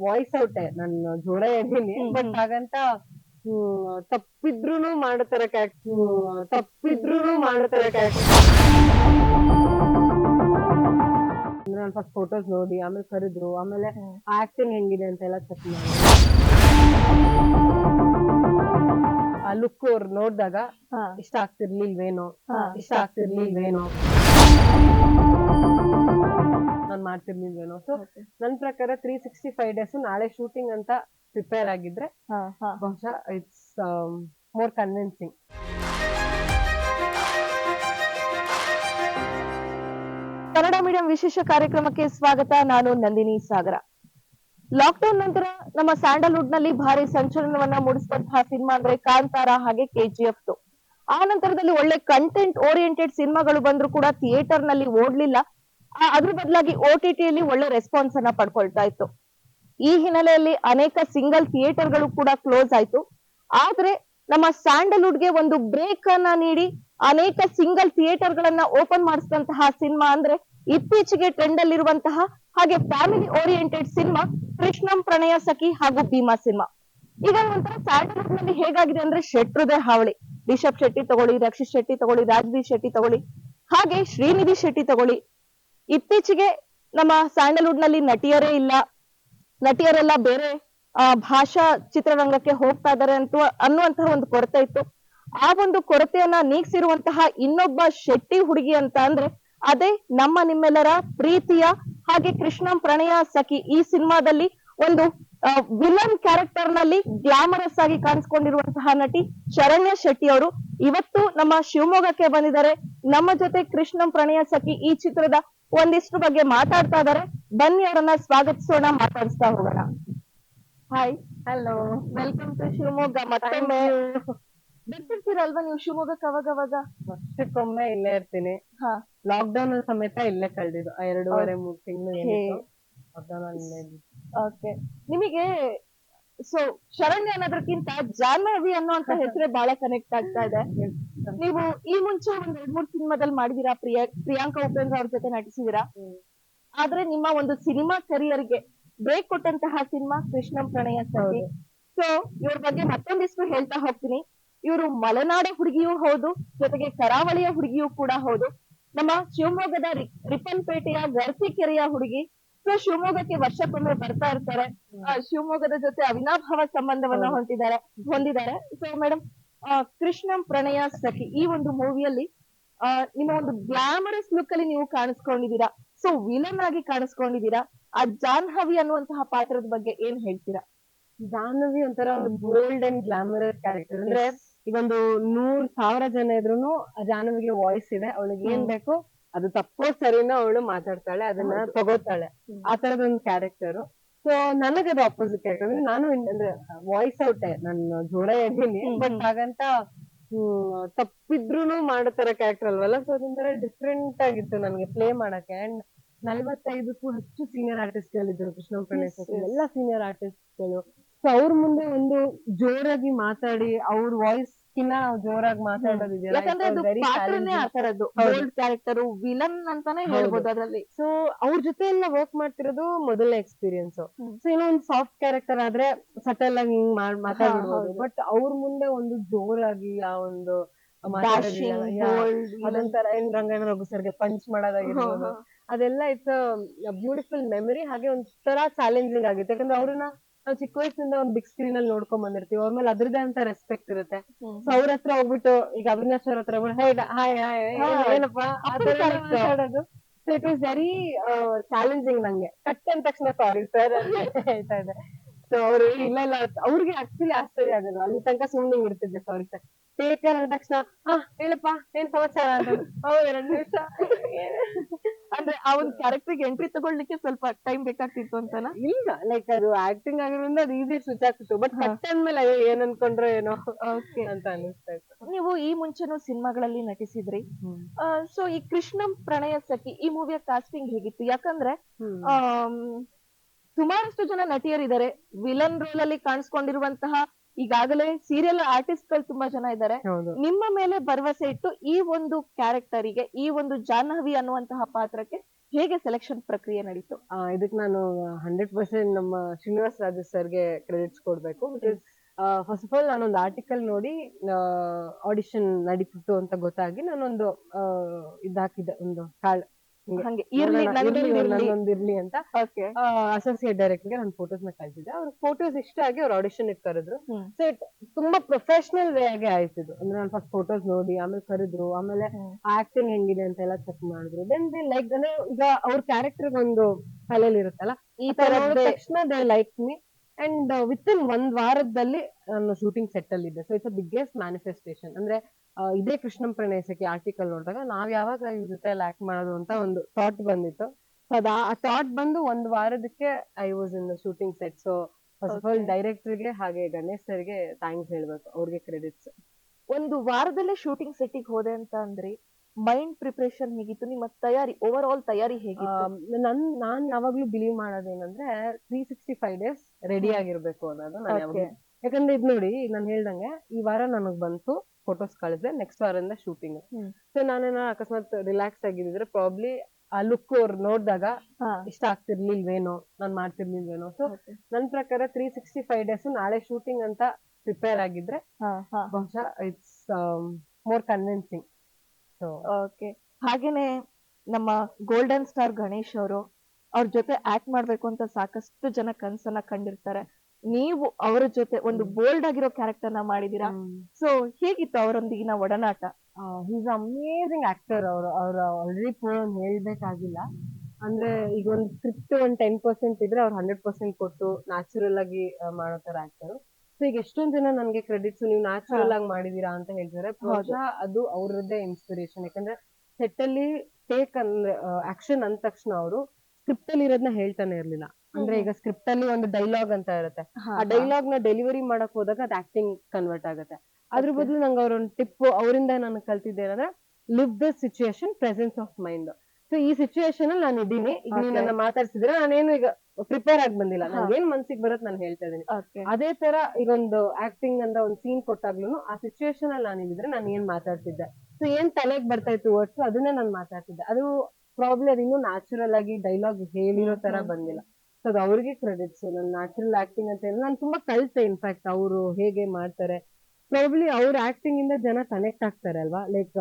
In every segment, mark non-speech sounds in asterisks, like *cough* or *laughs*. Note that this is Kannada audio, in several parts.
ವಾಯ್ಸ್ ಔಟ್ ನಾನು ಜೋರ ಇದ್ದೀನಿ ಬಟ್ ಹಾಗಂತ ಹ್ಮ್, ತಪ್ಪಿದ್ರೂನು ಮಾಡತಾರೆ ತಪ್ಪಿದ್ರೂನು ಮಾಡತಾರೆ ನಾನು ಫಸ್ಟ್ ಫೋಟೋಸ್ ನೋಡಿ ಆಮೇಲೆ ಕರೆದ್ರು ಆಮೇಲೆ ಆಕ್ಟಿಂಗ್ ಹೆಂಗಿದೆ ಅಂತೆಲ್ಲ ಚೆಕ್ ಮಾಡಿ. ಆ ಲುಕ್ ಅವ್ರು ನೋಡಿದಾಗ ಇಷ್ಟ ಆಗ್ತಿರ್ಲಿಲ್ವೇನೋ. ಇಷ್ಟ ಆಗ್ತಿರ್ಲಿಲ್ವೇನೋ. ನಾನ್ ಮಾಡ್ತಿರ್ಲಿಲ್ವೇನೋ. ಸೊ ನನ್ನ ನನ್ ಪ್ರಕಾರ ತ್ರೀ ಸಿಕ್ಸ್ಟಿ ಫೈವ್ ಡೇಸ್ ನಾಳೆ ಶೂಟಿಂಗ್ ಅಂತ ಪ್ರಿಪೇರ್ ಆಗಿದ್ರೆ. ಬಹುಶಃ it's more convincing Kannada medium ವಿಶೇಷ ಕಾರ್ಯಕ್ರಮಕ್ಕೆ ಸ್ವಾಗತ. ನಾನು ನಂದಿನಿ ಸಾಗರ. ಲಾಕ್ಡೌನ್ ನಂತರ ನಮ್ಮ ಸ್ಯಾಂಡಲ್ವುಡ್ನಲ್ಲಿ ಭಾರಿ ಸಂಚಲನವನ್ನ ಮೂಡಿಸಿದಂತಹ ಸಿನಿಮಾ ಅಂದ್ರೆ ಕಾಂತಾರ ಹಾಗೆ ಕೆಜಿಎಫ್ ಆ ನಂತರದಲ್ಲಿ ಒಳ್ಳೆ ಕಂಟೆಂಟ್ ಓರಿಯೆಂಟೆಡ್ ಸಿನಿಮಾಗಳು ಬಂದ್ರು ಕೂಡ ಥಿಯೇಟರ್ನಲ್ಲಿ ಓಡ್ಲಿಲ್ಲ. ಅದ್ರ ಬದಲಾಗಿ ಓ ಟಿ ಟಿಯಲ್ಲಿ ಒಳ್ಳೆ ರೆಸ್ಪಾನ್ಸ್ ಅನ್ನ ಪಡ್ಕೊಳ್ತಾ ಇತ್ತು. ಈ ಹಿನ್ನೆಲೆಯಲ್ಲಿ ಅನೇಕ ಸಿಂಗಲ್ ಥಿಯೇಟರ್ಗಳು ಕೂಡ ಕ್ಲೋಸ್ ಆಯ್ತು. ಆದ್ರೆ ನಮ್ಮ ಸ್ಯಾಂಡಲ್ವುಡ್ಗೆ ಒಂದು ಬ್ರೇಕ್ ಅನ್ನ ನೀಡಿ ಅನೇಕ ಸಿಂಗಲ್ ಥಿಯೇಟರ್ ಗಳನ್ನ ಓಪನ್ ಮಾಡಿಸಿದಂತಹ ಸಿನಿಮಾ ಅಂದ್ರೆ ಇತ್ತೀಚೆಗೆ ಟ್ರೆಂಡ್ ಅಲ್ಲಿರುವಂತಹ ಹಾಗೆ ಫ್ಯಾಮಿಲಿ ಓರಿಯೆಂಟೆಡ್ ಸಿನಿಮಾ ಕೃಷ್ಣಂ ಪ್ರಣಯ ಸಖಿ ಹಾಗೂ ಭೀಮಾ ಸಿನಿಮಾ ಈಗ ಒಂಥರ ಸ್ಯಾಂಡಲ್ವುಡ್ನಲ್ಲಿ ಹೇಗಾಗಿದೆ ಅಂದ್ರೆ ಶೆಟ್ರದೇ ಹಾವಳಿ. ರಿಷಬ್ ಶೆಟ್ಟಿ ತಗೊಳ್ಳಿ, ರಕ್ಷಿತ್ ಶೆಟ್ಟಿ ತಗೊಳ್ಳಿ ರಾಜ್ವೀರ್ ಶೆಟ್ಟಿ ತಗೊಳ್ಳಿ, ಹಾಗೆ ಶ್ರೀನಿಧಿ ಶೆಟ್ಟಿ ತಗೊಳ್ಳಿ. ಇತ್ತೀಚೆಗೆ ನಮ್ಮ ಸ್ಯಾಂಡಲ್ವುಡ್ನಲ್ಲಿ ನಟಿಯರೇ ಇಲ್ಲ. ನಟಿಯರೆಲ್ಲ ಬೇರೆ ಆ, ಭಾಷಾ ಚಿತ್ರರಂಗಕ್ಕೆ ಹೋಗ್ತಾ ಇದಾರೆ ಅಂತ ಅನ್ನುವಂತಹ ಒಂದು ಕೊರತೆ ಇತ್ತು. ಆ ಒಂದು ಕೊರತೆಯನ್ನ ನೀಗಿಸಿರುವಂತಹ ಇನ್ನೊಬ್ಬ ಶೆಟ್ಟಿ ಹುಡುಗಿ ಅಂತ ಅಂದ್ರೆ ಅದೇ ನಮ್ಮ ನಿಮ್ಮೆಲ್ಲರ ಪ್ರೀತಿಯ ಹಾಗೆ ಕೃಷ್ಣಂ ಪ್ರಣಯ ಸಖಿ ಈ ಸಿನಿಮಾದಲ್ಲಿ ಒಂದು ವಿಲನ್ ಕ್ಯಾರೆಕ್ಟರ್ನಲ್ಲಿ ಗ್ಲಾಮರಸ್ ಆಗಿ ಕಾಣಿಸ್ಕೊಂಡಿರುವಂತಹ ನಟಿ ಶರಣ್ಯ ಶೆಟ್ಟಿ ಅವರು. ಇವತ್ತು ನಮ್ಮ ಶಿವಮೊಗ್ಗಕ್ಕೆ ಬಂದಿದ್ದಾರೆ. ನಮ್ಮ ಜೊತೆ ಕೃಷ್ಣಂ ಪ್ರಣಯ ಸಖಿ ಈ ಚಿತ್ರದ ಒಂದಿಷ್ಟು ಬಗ್ಗೆ ಮಾತಾಡ್ತಾ ಇದ್ದಾರೆ ಬನ್ನಿ ಅವರನ್ನ ಸ್ವಾಗತಿಸೋಣ ಮಾತಾಡಿಸ್ತಾ ಹೋಗೋಣ. Hi hello welcome to Shivamogga. ಮತ್ತೊಮ್ಮೆ ಬರ್ತಿರ್ತೀರಲ್ವಾ ನೀವು ಶಿವಮೊಗ್ಗ ಅವಾಗ ಅವಾಗ ವರ್ಷಕ್ಕೊಮ್ಮೆ ಇಲ್ಲೇ ಇರ್ತೀನಿ. ಹಾ. ಲಾಕ್ಡೌನ್ ಸಮೇತ ಇಲ್ಲೇ ಕಳ್ದಿದ್ದು. ಎರಡೂವರೆ ಮೂರ್ ತಿಂಗಳು ಅಲ್ಲೇ ಓಕೆ ನಿಮಗೆ ಸೊ ಶರಣ್ಯ ಅನ್ನೋದಕ್ಕಿಂತ ಜಾಹ್ನವಿ ಅನ್ನುವಂತ ಹೆಸರೇ ಬಹಳ ಕನೆಕ್ಟ್ ಆಗ್ತಾ ಇದೆ ನೀವು ಈ ಮುಂಚೆ ಒಂದ್ ಎರಡ್ ಮೂರ್ ಸಿನಿಮಾದಲ್ಲಿ ಮಾಡಿದೀರಾ ಪ್ರಿಯಾ, ಪ್ರಿಯಾಂಕಾ ಉಪೇಂದ್ರ ಅವ್ರ ಜೊತೆ ನಟಿಸಿದೀರಾ. ಆದ್ರೆ ನಿಮ್ಮ ಒಂದು ಸಿನಿಮಾ ಗೆ ಬ್ರೇಕ್ ಕೊಟ್ಟಂತಹ ಸಿನಿಮಾ ಕೃಷ್ಣಂ ಪ್ರಣಯ ಸರಿ. ಸೊ ಇವ್ರ ಬಗ್ಗೆ ಮತ್ತೊಂದಿಷ್ಟು ಹೇಳ್ತಾ ಹೋಗ್ತೀನಿ ಇವರು ಮಲೆನಾಡ ಹುಡುಗಿಯೂ ಹೌದು, ಜೊತೆಗೆ ಕರಾವಳಿಯ ಹುಡುಗಿಯೂ ಕೂಡ ಹೌದು ನಮ್ಮ ಶಿವಮೊಗ್ಗದ ರಿಪ್ಪನ್ಪೇಟೆಯ ಗರ್ತಿಕೆರೆಯ ಹುಡುಗಿ ಸೊ ಶಿವಮೊಗ್ಗಕ್ಕೆ ವರ್ಷಕ್ಕೊಮ್ಮೆ ಬರ್ತಾ ಇರ್ತಾರೆ. ಶಿವಮೊಗ್ಗದ ಜೊತೆ ಅವಿನಾಭಾವ ಸಂಬಂಧವನ್ನ ಹೌದು. ಹೊಂದಿದ್ದಾರೆ ಹೊಂದಿದ್ದಾರೆ. ಸೊ ಮೇಡಮ್ ಕೃಷ್ಣಂ ಪ್ರಣಯ ಸಖಿ ಈ ಒಂದು ಮೂವಿಯಲ್ಲಿ ನಿಮ್ಮ ಒಂದು ಗ್ಲಾಮರಸ್ ಲುಕ್ ಅಲ್ಲಿ ನೀವು ಕಾಣಿಸ್ಕೊಂಡಿದ್ದೀರಾ? ಸೊ ವಿಲನ್ ಆಗಿ ಕಾಣಿಸ್ಕೊಂಡಿದ್ದೀರಾ? ಆ ಜಾಹ್ನವಿ ಅನ್ನುವಂತಹ ಪಾತ್ರದ ಬಗ್ಗೆ ಏನ್ ಹೇಳ್ತೀರಾ? ಜಾಹ್ನವಿ ಒಂಥರ ಒಂದು ಬೋಲ್ಡ್ ಅಂಡ್ ಗ್ಲಾಮರಸ್ ಕ್ಯಾರೆಕ್ಟರ್ ಅಂದ್ರೆ ಈಗೊಂದು ನೂರ್ ಸಾವಿರ ಜನ ಇದ್ರು ಆ ಜಾಹ್ನವಿಗೆ ವಾಯ್ಸ್ ಇದೆ. ಅವಳಿಗೆ ಏನ್ ಬೇಕು ಅದು ತಪ್ಪೋ ಸರಿನೋ ಅವಳು ಮಾತಾಡ್ತಾಳೆ ಅದನ್ನ ತಗೋತಾಳೆ. ಆ ತರದ ಒಂದು ಕ್ಯಾರೆಕ್ಟರ್ ಸೊ ನನಗದು ಅಪೋಸಿಟ್ ಕ್ಯಾರೆಕ್ಟರ್ ಅಂದ್ರೆ ನಾನು ಅಂದ್ರೆ ವಾಯ್ಸ್ ಔಟ್ ನಾನು ಜೋಡ ಇದ್ದೀನಿ ಬಟ್ ಹಾಗಂತ ತಪ್ಪಿದ್ರು ತಪ್ಪಿದ್ರೂನು ಮಾಡೋ ತರ ಕ್ಯಾರೆಕ್ಟರ್ ಅಲ್ವಲ್ಲ? ಸೊ ಅದೊಂಥರ ಡಿಫ್ರೆಂಟ್ ಆಗಿತ್ತು ನನಗೆ ಪ್ಲೇ ಮಾಡಕ್ಕೆ. ಅಂಡ್ ನಲ್ವತ್ತೈದಕ್ಕೂ ಹೆಚ್ಚು ಸೀನಿಯರ್ ಆರ್ಟಿಸ್ಟ್ ಗಳಿದ್ರು ಕೃಷ್ಣ. ಎಲ್ಲ ಸೀನಿಯರ್ ಆರ್ಟಿಸ್ಟ್ಗಳು. ಸೊ ಅವ್ರ ಮುಂದೆ ಒಂದು ಜೋರಾಗಿ ಮಾತಾಡಿ ಅವ್ರ ವಾಯ್ಸ್ ನಾವು ಜೋರಾಗಿ ಮಾತಾಡೋದಿದೆಯಲ್ಲ ಯಾಕಂದ್ರೆ ಅದು ಪಾತ್ರನೇ ಆ ತರದ್ದು. ಬೋಲ್ಡ್ ಕ್ಯಾರೆಕ್ಟರ್ ವಿಲನ್ ಅಂತಾನೆ. ಹೇಳ್ಬೋದು ಅದ್ರಲ್ಲಿ ಸೊ ಅವ್ರ ಜೊತೆ ಎಲ್ಲ ವರ್ಕ್ ಮಾಡ್ತಿರೋದು ಮೊದಲನೇ ಎಕ್ಸ್ಪೀರಿಯನ್ಸ್. ಸೊ ಏನೋ ಒಂದ್ ಸಾಫ್ಟ್ ಕ್ಯಾರೆಕ್ಟರ್ ಆದ್ರೆ ಸಟಲ್ ಆಗಿ ಹಿಂಗ್ ಹೌದು. ಬಟ್ ಅವ್ರ ಮುಂದೆ ಒಂದು ಜೋರಾಗಿ ಆ ಒಂದು. ಅದೊಂಥರ ಏನ್ ರಂಗಣ್ಣ ರಘು ಸರ್ಗೆ ಪಂಚ್ ಮಾಡೋದಾಗಿರ್ಬೋದು ಅದೆಲ್ಲ ಇಟ್ಸ್ ಬ್ಯೂಟಿಫುಲ್ ಮೆಮರಿ ಹಾಗೆ ಒಂಥರ ಚಾಲೆಂಜಿಂಗ್ ಆಗಿತ್ತು ಯಾಕಂದ್ರೆ ಅವ್ರನ್ನ ನಾವು ಚಿಕ್ಕ ವಯಸ್ಸಿಂದ ಒಂದ್ ಬಿಗ್ ಸ್ಕ್ರೀನ್ ಅಲ್ಲಿ ನೋಡ್ಕೊಂಡ್ ಬಂದಿರ್ತೀವಿ. ಅವ್ರ ಮೇಲೆ ಅದ್ರದೇ ಅಂತ ರೆಸ್ಪೆಕ್ಟ್ ಇರುತ್ತೆ. ಸೊ ಅವ್ರ ಹತ್ರ ಹೋಗ್ಬಿಟ್ಟು ಈಗ ಅವಿನಾಶ್ ಅವ್ರ ಹತ್ರ ಹೋಗ್ಬಿಟ್ಟು ಹಾಯ್ ಹಾಯ್. ಏನಪ್ಪ? ಮಾತಾಡೋದು. So it was very challenging ನಂಗೆ. ಕಟ್ ಅಂದ ತಕ್ಷಣ ಸಾರಿ ಸರ್ ಅಂತ ಹೇಳ್ತಾ ಇದ್ದೆ. ಸೊ ಅವ್ರು ಇಲ್ಲ ಇಲ್ಲ. ಅವ್ರಿಗೆ ಆಕ್ಚುಲಿ ಆಶ್ಚರ್ಯ ಆಗೋದು. ಅಲ್ಲಿ ತನಕ ಸುಮ್ನೆ ಇರ್ತಿದ್ದೆ ಸಾರಿ ಸರ್ ಟೇಕರ್ ಅಂದ ತಕ್ಷಣ ಹಾ ಹೇಳಪ್ಪ ಏನ್ ಸಮಾಚಾರ? ಅಂತ. ಹೌದು ಎರಡು ನಿಮಿಷ ಅಂದ್ರೆ ಆ ಒಂದು ಕ್ಯಾರೆಕ್ಟರ್ ಎಂಟ್ರಿ ತಗೊಳ್ಳಿಕ್ಕೆ ಸ್ವಲ್ಪ ಟೈಮ್ ಬೇಕಾಗ್ತಿತ್ತು ಅಂತನಾ? ಇಲ್ಲ ಲೈಕ್ ಅದು ಆಕ್ಟಿಂಗ್ ಆಗಿರೋದ್ರಿಂದ ಅದು ಈಸಿ ಸ್ವಿಚ್ ಆಗ್ತಿತ್ತು. ಬಟ್. ಕಟ್ ಅಂದ್ಮೇಲೆ ಅಯ್ಯೋ ಏನ್ ಅನ್ಕೊಂಡ್ರೋ ಏನೋ ಓಕೆ ಅಂತ ಅನಿಸ್ತಾ ಇತ್ತು. ನೀವು ಈ ಮುಂಚೆನೂ ಸಿನಿಮಾಗಳಲ್ಲಿ ನಟಿಸಿದ್ರಿ. ಸೊ ಈ ಕೃಷ್ಣಂ ಪ್ರಣಯ ಸಖಿ ಈ ಮೂವಿಯ ಕಾಸ್ಟಿಂಗ್ ಹೇಗಿತ್ತು? ಯಾಕಂದ್ರೆ ಸುಮಾರಷ್ಟು ಜನ ನಟಿಯರಿದ್ದಾರೆ. ವಿಲನ್ ರೋಲ್ ಅಲ್ಲಿ ಕಾಣಿಸ್ಕೊಂಡಿರುವಂತಹ ಈಗಾಗಲೇ ಸೀರಿಯಲ್ ಆರ್ಟಿಸ್ಟ್ಗಳು ತುಂಬಾ ಜನ ಇದ್ದಾರೆ. ನಿಮ್ಮ ಮೇಲೆ ಭರವಸೆ ಇಟ್ಟು ಈ ಒಂದು ಕ್ಯಾರೆಕ್ಟರಿಗೆ ಈ ಒಂದು ಜಾಹ್ನವಿ ಅನ್ನುವಂತಹ ಪಾತ್ರಕ್ಕೆ ಹೇಗೆ ಸೆಲೆಕ್ಷನ್ ಪ್ರಕ್ರಿಯೆ ನಡೀತು? ಇದಕ್ಕೆ ಇದಕ್ ನಾನು ಹಂಡ್ರೆಡ್ ಪರ್ಸೆಂಟ್ ನಮ್ಮ ಶ್ರೀನಿವಾಸ್ ರಾಜು ಸರ್ಗೆ ಕ್ರೆಡಿಟ್ಸ್ ಕೊಡ್ಬೇಕು. ಬಿಕಾಸ್ ಫಸ್ಟ್ ಆಫ್ ಆಲ್ ನಾನೊಂದು ಆರ್ಟಿಕಲ್ ನೋಡಿ ಆಡಿಷನ್ ನಡೀತಿತ್ತು ಅಂತ ಗೊತ್ತಾಗಿ ನಾನೊಂದು ಇದಾಕಿದ್ದೆ ಒಂದು ಕಾಳ್ ಹಂಗೆ ಇರ್ಲಿ ಅಂತ ಓಕೆ ಅಸೋಸಿಯೇಟ್ ಡೈರೆಕ್ಟರ್ಗೆ ನನ್ನ ಫೋಟೋಸ್ನ ಕಳ್ಸಿದ್ದೆ. ಅವ್ರ ಫೋಟೋಸ್ ಇಷ್ಟ ಆಗಿ ಅವ್ರ ಆಡಿಷನ್ ಕರೆದ್ರು ಹ್ಮ್. ಸೊ ಇಟ್ ತುಂಬಾ ಪ್ರೊಫೆಷನಲ್ ವೇ ಆಗಿ ಆಯ್ತಿದ್ದು ಅಂದ್ರೆ ನಾನು ಫಸ್ಟ್ ಫೋಟೋಸ್ ನೋಡಿ ಆಮೇಲೆ ಕರೆದ್ರು ಆಮೇಲೆ ಆಕ್ಟಿಂಗ್ ಹೆಂಗಿದೆ ಅಂತ ಎಲ್ಲ ಚೆಕ್ ಮಾಡಿದ್ರು. ದೆನ್ ದೇ ಲೈಕ್ ಅಂದ್ರೆ ಈಗ ಅವ್ರ ಕ್ಯಾರೆಕ್ಟರ್ ಒಂದು ತಲೆಯಲ್ಲಿ ಇರುತ್ತಲ್ಲ ಈ ಈ ತರ ತರದ್ದೇ ತಕ್ಷಣ they like me and with in ಒಂದ್ ವಾರದಲ್ಲಿ ನಾನು ಶೂಟಿಂಗ್ ಸೆಟ್ ಅಲ್ಲಿ ಇದ್ದೆ. ಸೊ ಇಟ್ಸ್ ಬಿಗ್ಗೆಸ್ಟ್ ಮ್ಯಾನಿಫೆಸ್ಟೇಷನ್ ಅಂದ್ರೆ ಇದೇ ಕೃಷ್ಣಂ ಪ್ರಣಯಸಕ್ಕೆ ಆರ್ಟಿಕಲ್ ನೋಡಿದಾಗ ನಾವ್ ಯಾವಾಗ ಇವ್ರ ಜೊತೆ ಆಕ್ಟ್ ಮಾಡೋದು ಅಂತ ಒಂದು ಥಾಟ್ ಬಂದಿತ್ತು. ಸೊ ಅದ ಆ ಥಾಟ್ ಬಂದು ಒಂದ್ ವಾರದಕ್ಕೆ I was in the shooting set so first of all. ಡೈರೆಕ್ಟರ್ಗೆ ಹಾಗೆ ಗಣೇಶ್ ಸರ್ಗೆ ಥ್ಯಾಂಕ್ಸ್ ಹೇಳ್ಬೇಕು ಅವ್ರಿಗೆ ಕ್ರೆಡಿಟ್ಸ್ ಒಂದು ವಾರದಲ್ಲೇ ಶೂಟಿಂಗ್ ಸೆಟ್ಟಿಗೆ ಹೋದೆ ಅಂತ ಅಂದ್ರೆ ಮೈಂಡ್ ಪ್ರಿಪರೇಷನ್ ಹೇಗಿತ್ತು? ನಿಮ್ಮ ತಯಾರಿ ಓವರ್ ಆಲ್ ತಯಾರಿ ಹೇಗಿತ್ತು? ನನ್ ನಾನ್ ಯಾವಾಗ್ಲೂ believe ಮಾಡೋದೇನಂದ್ರೆ three sixty five days ready. ಆಗಿರ್ಬೇಕು ಅನ್ನೋದು ನಾನು ಯಾಕಂದ್ರೆ ಇದ್ ನೋಡಿ ಈಗ ನಾನು ಹೇಳ್ದಂಗೆ ಈ ವಾರ ನನಗ್ ಬಂತು. ಫೋಟೋಸ್ ಕಳಿಸಿದೆ ನೆಕ್ಸ್ಟ್ ವಾರದಿಂದ ಶೂಟಿಂಗ್ ಸೊ ನಾನೇನ ಅಕಸ್ಮಾತ್ ರಿಲ್ಯಾಕ್ಸ್ ಆಗಿದ್ರೆ ಪ್ರಾಬ್ಲಿ ಆ ಲುಕ್ ಅವ್ರು ನೋಡಿದಾಗ ಇಷ್ಟ ಆಗ್ತಿರ್ಲಿಲ್ವೇನೋ ನಾನ್ ಮಾಡ್ತಿರ್ಲಿಲ್ವೇನೋ. ಸೊ ನನ್ನ ನನ್ ಪ್ರಕಾರ ತ್ರೀ ಸಿಕ್ಸ್ಟಿ ಫೈವ್ ಡೇಸ್ ನಾಳೆ ಶೂಟಿಂಗ್ ಅಂತ ಪ್ರಿಪೇರ್ ಆಗಿದ್ರೆ. ಬಹುಶಃ it's more convincing so okay ಹಾಗೇನೆ ನಮ್ಮ ಗೋಲ್ಡನ್ ಸ್ಟಾರ್ ಗಣೇಶ್ ಅವರು ಅವ್ರ ಜೊತೆ ಆಕ್ಟ್ ಮಾಡ್ಬೇಕು ಅಂತ ಸಾಕಷ್ಟು ಜನ ಕನ್ಸನ್ನ ಕಂಡಿರ್ತಾರೆ. ನೀವು ಅವರ ಜೊತೆ ಒಂದು ಬೋಲ್ಡ್ ಆಗಿರೋ ಕ್ಯಾರೆಕ್ಟರ್ನ ಮಾಡಿದೀರಾ? ಸೊ ಹೇಗಿತ್ತು ಅವರೊಂದಿಗಿನ ಒಡನಾಟ? ಈಸ್ ಅಮೇಸಿಂಗ್ ಆಕ್ಟರ್ ಅವರು. ಅವ್ರ ಆಲ್ರೆಡಿ ಪೂರ್ಣ ಹೇಳ್ಬೇಕಾಗಿಲ್ಲ. ಅಂದ್ರೆ ಈಗ ಒಂದು ಸ್ಕ್ರಿಪ್ಟ್ ಒಂದ್ ಟೆನ್ ಪರ್ಸೆಂಟ್ ಇದ್ರೆ ಅವ್ರು ಹಂಡ್ರೆಡ್ ಪರ್ಸೆಂಟ್ ಕೊಟ್ಟು ನ್ಯಾಚುರಲ್ ಆಗಿ ಮಾಡೋ ತರ ಆಕ್ಟರ್ ಸೊ ಈಗ ಎಷ್ಟೊಂದ್ ಜನ ನನ್ಗೆ ಕ್ರೆಡಿಟ್ಸ್ ನೀವು ನ್ಯಾಚುರಲ್ ಆಗಿ ಮಾಡಿದೀರಾ ಅಂತ ಹೇಳ್ತಾರೆ. ಅದು ಅವ್ರದ್ದೇ ಇನ್ಸ್ಪಿರೇಷನ್ ಯಾಕಂದ್ರೆ ಸೆಟ್ ಅಲ್ಲಿ ಟೇಕ್ ಅಂದ್ರೆ ಆಕ್ಷನ್ ಅಂದ ತಕ್ಷಣ ಅವರು ಸ್ಕ್ರಿಪ್ಟ್ ಅಲ್ಲಿ ಇರೋದನ್ನ ಹೇಳ್ತಾನೆ ಇರ್ಲಿಲ್ಲ. ಅಂದ್ರೆ ಈಗ ಸ್ಕ್ರಿಪ್ಟ್ ಅಲ್ಲಿ ಒಂದು ಡೈಲಾಗ್ ಅಂತ ಇರುತ್ತೆ. ಆ ಡೈಲಾಗ್ನ ಡೆಲಿವರಿ ಮಾಡಕ್ ಹೋದಾಗ ಅದ್ ಆಕ್ಟಿಂಗ್ ಕನ್ವರ್ಟ್ ಆಗುತ್ತೆ. ಅದ್ರ. ಬದಲು ನಂಗೆ ಅವ್ರೊಂದು ಟಿಪ್ ಅವರಿಂದ ನಾನು ಕಲ್ತಿದ್ದೇನಂದ್ರೆ live the situation presence of mind so ಈ ಸಿಚುಯೇಷನ್ ಅಲ್ಲಿ ನಾನು ಇದ್ದೀನಿ. ಈಗ ನೀವು. ನನ್ನ ಮಾತಾಡ್ಸಿದ್ರೆ ನಾನೇನು ಈಗ ಪ್ರಿಪೇರ್ ಆಗಿ ಬಂದಿಲ್ಲ. ನಂಗೆ ಏನ್ ಮನ್ಸಿಗೆ ಬರುತ್ತೆ ನಾನು ಹೇಳ್ತಾ ಇದೀನಿ ಅದೇ ತರ ಈಗ ಒಂದು ಆಕ್ಟಿಂಗ್ ಅಂತ ಒಂದು ಸೀನ್ ಕೊಟ್ಟಾಗ್ಲೂ ಆ ಸಿಚುಯೇಷನ್ ಅಲ್ಲಿ ನಾನು ಇದ್ರೆ ನಾನು ಏನ್ ಮಾತಾಡ್ತಿದ್ದೆ. ಸೊ ಏನ್ ತಲೆಗೆ ಬರ್ತಾ ಇತ್ತು ವರ್ಡ್ಸ್ ಅದನ್ನೇ ನಾನು ಮಾತಾಡ್ತಿದ್ದೆ. ಅದು ಪ್ರಾಬ್ಲಮ್ ಅದು ಇನ್ನೂ ನ್ಯಾಚುರಲ್ ಆಗಿ ಡೈಲಾಗ್ ಹೇಳಿರೋ ತರ ಬಂದಿಲ್ಲ. ಸೊ ಅದು ಅವ್ರಿಗೆ ಕ್ರೆಡಿಟ್ಸ್ ನನ್ನ ನ್ಯಾಚುರಲ್ ಆಕ್ಟಿಂಗ್ ಅಂತ ಹೇಳಿ ನಾನು ತುಂಬಾ ಕಲಿತೆ ಇನ್ಫ್ಯಾಕ್ಟ್ ಅವರು ಹೇಗೆ ಮಾಡ್ತಾರೆ. ಪ್ರಾಬ್ಲಿ ಅವ್ರ ಆಕ್ಟಿಂಗ್ ಇಂದ ಜನ ಕನೆಕ್ಟ್ ಆಗ್ತಾರೆ ಅಲ್ವಾ? ಲೈಕ್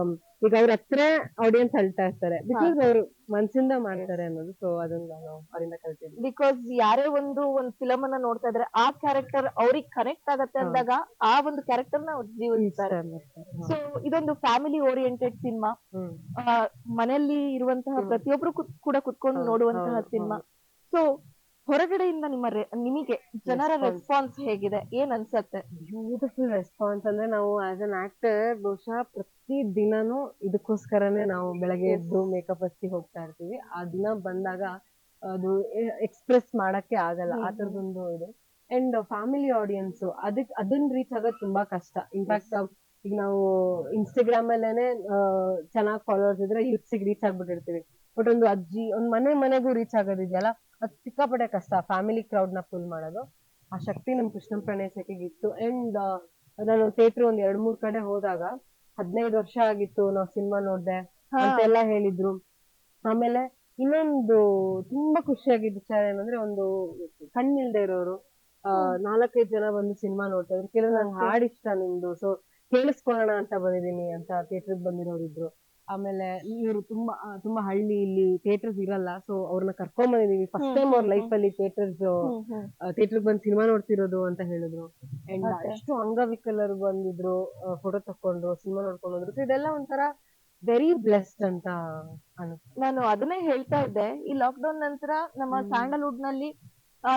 ಈಗ ಅವ್ರ ಹತ್ರ ಆಡಿಯನ್ಸ್ ಅಳ್ತಾ ಇರ್ತಾರೆ. ಬಿಕಾಸ್ ಅವ್ರು ಮನ್ಸಿಂದ ಮಾಡ್ತಾರೆ ಅನ್ನೋದು. ಸೊ ಅದನ್ನ ನಾನು ಅವರಿಂದ ಕಲ್ತಿದ್ದೆ ಬಿಕಾಸ್ ಯಾರೇ ಒಂದು ಒಂದು ಫಿಲಮ್ ಅನ್ನ ನೋಡ್ತಾ ಇದ್ರೆ ಆ ಕ್ಯಾರೆಕ್ಟರ್ ಅವ್ರಿಗೆ ಕನೆಕ್ಟ್ ಆಗತ್ತೆ ಅಂದಾಗ ಆ ಒಂದು ಕ್ಯಾರೆಕ್ಟರ್ನ ಜೀವಿಸ್ತಾರೆ. ಸೊ ಇದೊಂದು ಫ್ಯಾಮಿಲಿ ಓರಿಯೆಂಟೆಡ್ ಸಿನಿಮಾ ಮನೆಯಲ್ಲಿ ಇರುವಂತಹ ಪ್ರತಿಯೊಬ್ರು ಕೂಡ ಕುತ್ಕೊಂಡು ನೋಡುವಂತಹ ಸಿನಿಮಾ ಸೊ ಹೊರಗಡೆಯಿಂದ ನಿಮ್ಮ ನಿಮಗೆ ಜನರ ರೆಸ್ಪಾನ್ಸ್ ಹೇಗಿದೆ? ಏನ್ ಅನ್ಸತ್ತೆ? ಬ್ಯೂಟಿಫುಲ್ ರೆಸ್ಪಾನ್ಸ್ ಅಂದ್ರೆ ನಾವು ಆಸ್ ಅನ್ ಆಕ್ಟರ್ ಬಹುಶಃ ಪ್ರತಿ ದಿನಾನು ಇದಕ್ಕೋಸ್ಕರನೇ ನಾವು ಬೆಳಗ್ಗೆ. ಎದ್ದು ಮೇಕಪ್ ಹಚ್ಚಿ ಹೋಗ್ತಾ ಇರ್ತೀವಿ. ಆ ದಿನ ಬಂದಾಗ ಅದು ಎಕ್ಸ್ಪ್ರೆಸ್ ಮಾಡಕ್ಕೆ ಆಗಲ್ಲ. ಆ ತರದೊಂದು ಇದು. ಅಂಡ್ ಫ್ಯಾಮಿಲಿ ಆಡಿಯನ್ಸ್ ಅದಕ್ ಅದನ್ನ ರೀಚ್ ಆಗೋದು ತುಂಬಾ ಕಷ್ಟ. ಇನ್ಫ್ಯಾಕ್ಟ್ ಈಗ ನಾವು ಇನ್ಸ್ಟಾಗ್ರಾಮ್ ಅಲ್ಲೇನೆ ಚೆನ್ನಾಗಿ ಫಾಲೋವರ್ಸ್ ಇದ್ರೆ ಯೂತ್ಸಿಗೆ ರೀಚ್ ಆಗ್ಬಿಟ್ಟಿರ್ತೀವಿ. ಬಟ್ ಒಂದು ಅಜ್ಜಿ ಒಂದ್ ಮನೆ ಮನೆಗೂ ರೀಚ್ ಆಗೋದಿದೆಯಲ್ಲ ಅದು ಸಿಕ್ಕಾಪಟ್ಟೆ ಕಷ್ಟ. ಫ್ಯಾಮಿಲಿ ಕ್ರೌಡ್ನ ಫುಲ್ ಮಾಡೋದು. ಆ ಶಕ್ತಿ ನಮ್ ಕೃಷ್ಣ ಪ್ರಣಯಸಕ್ಕೆ ಇತ್ತು. ಅಂಡ್ ನಾನು ಥಿಯೇಟರ್ ಒಂದ್ ಎರಡ್ ಮೂರ್ ಕಡೆ ಹೋದಾಗ ಹದಿನೈದು ವರ್ಷ ಆಗಿತ್ತು ನಾವ್ ಸಿನಿಮಾ ನೋಡ್ದೆ ಅಂತೆಲ್ಲ ಹೇಳಿದ್ರು. ಆಮೇಲೆ ಇನ್ನೊಂದು ತುಂಬಾ ಖುಷಿಯಾಗಿದ್ದ ವಿಚಾರ ಏನಂದ್ರೆ ಒಂದು ಕಣ್ಣಿಲ್ದೆ ಇರೋರು ಆ ನಾಲ್ಕೈದು ಜನ ಬಂದು ಸಿನಿಮಾ ನೋಡ್ತಾ ಇದ್ರು. ಕೆಲವು ನಂಗೆ Okay. ಹಾಡ್ ಇಷ್ಟ ನಿಮ್ದು. ಸೊ ಕೇಳಿಸ್ಕೊಳ್ಳೋಣ ಅಂತ ಬಂದಿದ್ದೀನಿ ಅಂತ ಥಿಯೇಟರ್ ಬಂದಿರೋರು ಇದ್ರು ಆಮೇಲೆ ಇವರು ತುಂಬಾ ತುಂಬಾ ಹಳ್ಳಿ ಇಲ್ಲಿ ಥಿಯೇಟರ್ಸ್ ಇರಲ್ಲ ಸೊ ಅವ್ರನ್ನ ಕರ್ಕೊಂಡ್ ಬಂದಿದೀವಿ. ಫಸ್ಟ್ ಟೈಮ್ ಅವ್ರ ಲೈಫ್ ಅಲ್ಲಿ ಥಿಯೇಟರ್ಸ್ ಥಿಯೇಟರ್ ಬಂದು ಸಿನಿಮಾ ನೋಡ್ತಿರೋದು ಅಂತ ಹೇಳಿದ್ರು. ಅಂಡ್. ಎಷ್ಟು ಅಂಗವಿಕಲರು ಬಂದಿದ್ರು ಫೋಟೋ ತಕೊಂಡ್ರು ಸಿನಿಮಾ ನೋಡ್ಕೊಂಡು ಹೋದ್ರು. ಇದೆಲ್ಲ ಒಂಥರ ವೆರಿ ಬ್ಲೆಸ್ಡ್ ಅಂತ ಅನಿಸ್ತು ನಾನು ಅದನ್ನೇ ಹೇಳ್ತಾ ಇದ್ದೆ. ಈ ಲಾಕ್ ಡೌನ್ ನಂತರ ನಮ್ಮ. ಸ್ಯಾಂಡಲ್ವುಡ್ನಲ್ಲಿ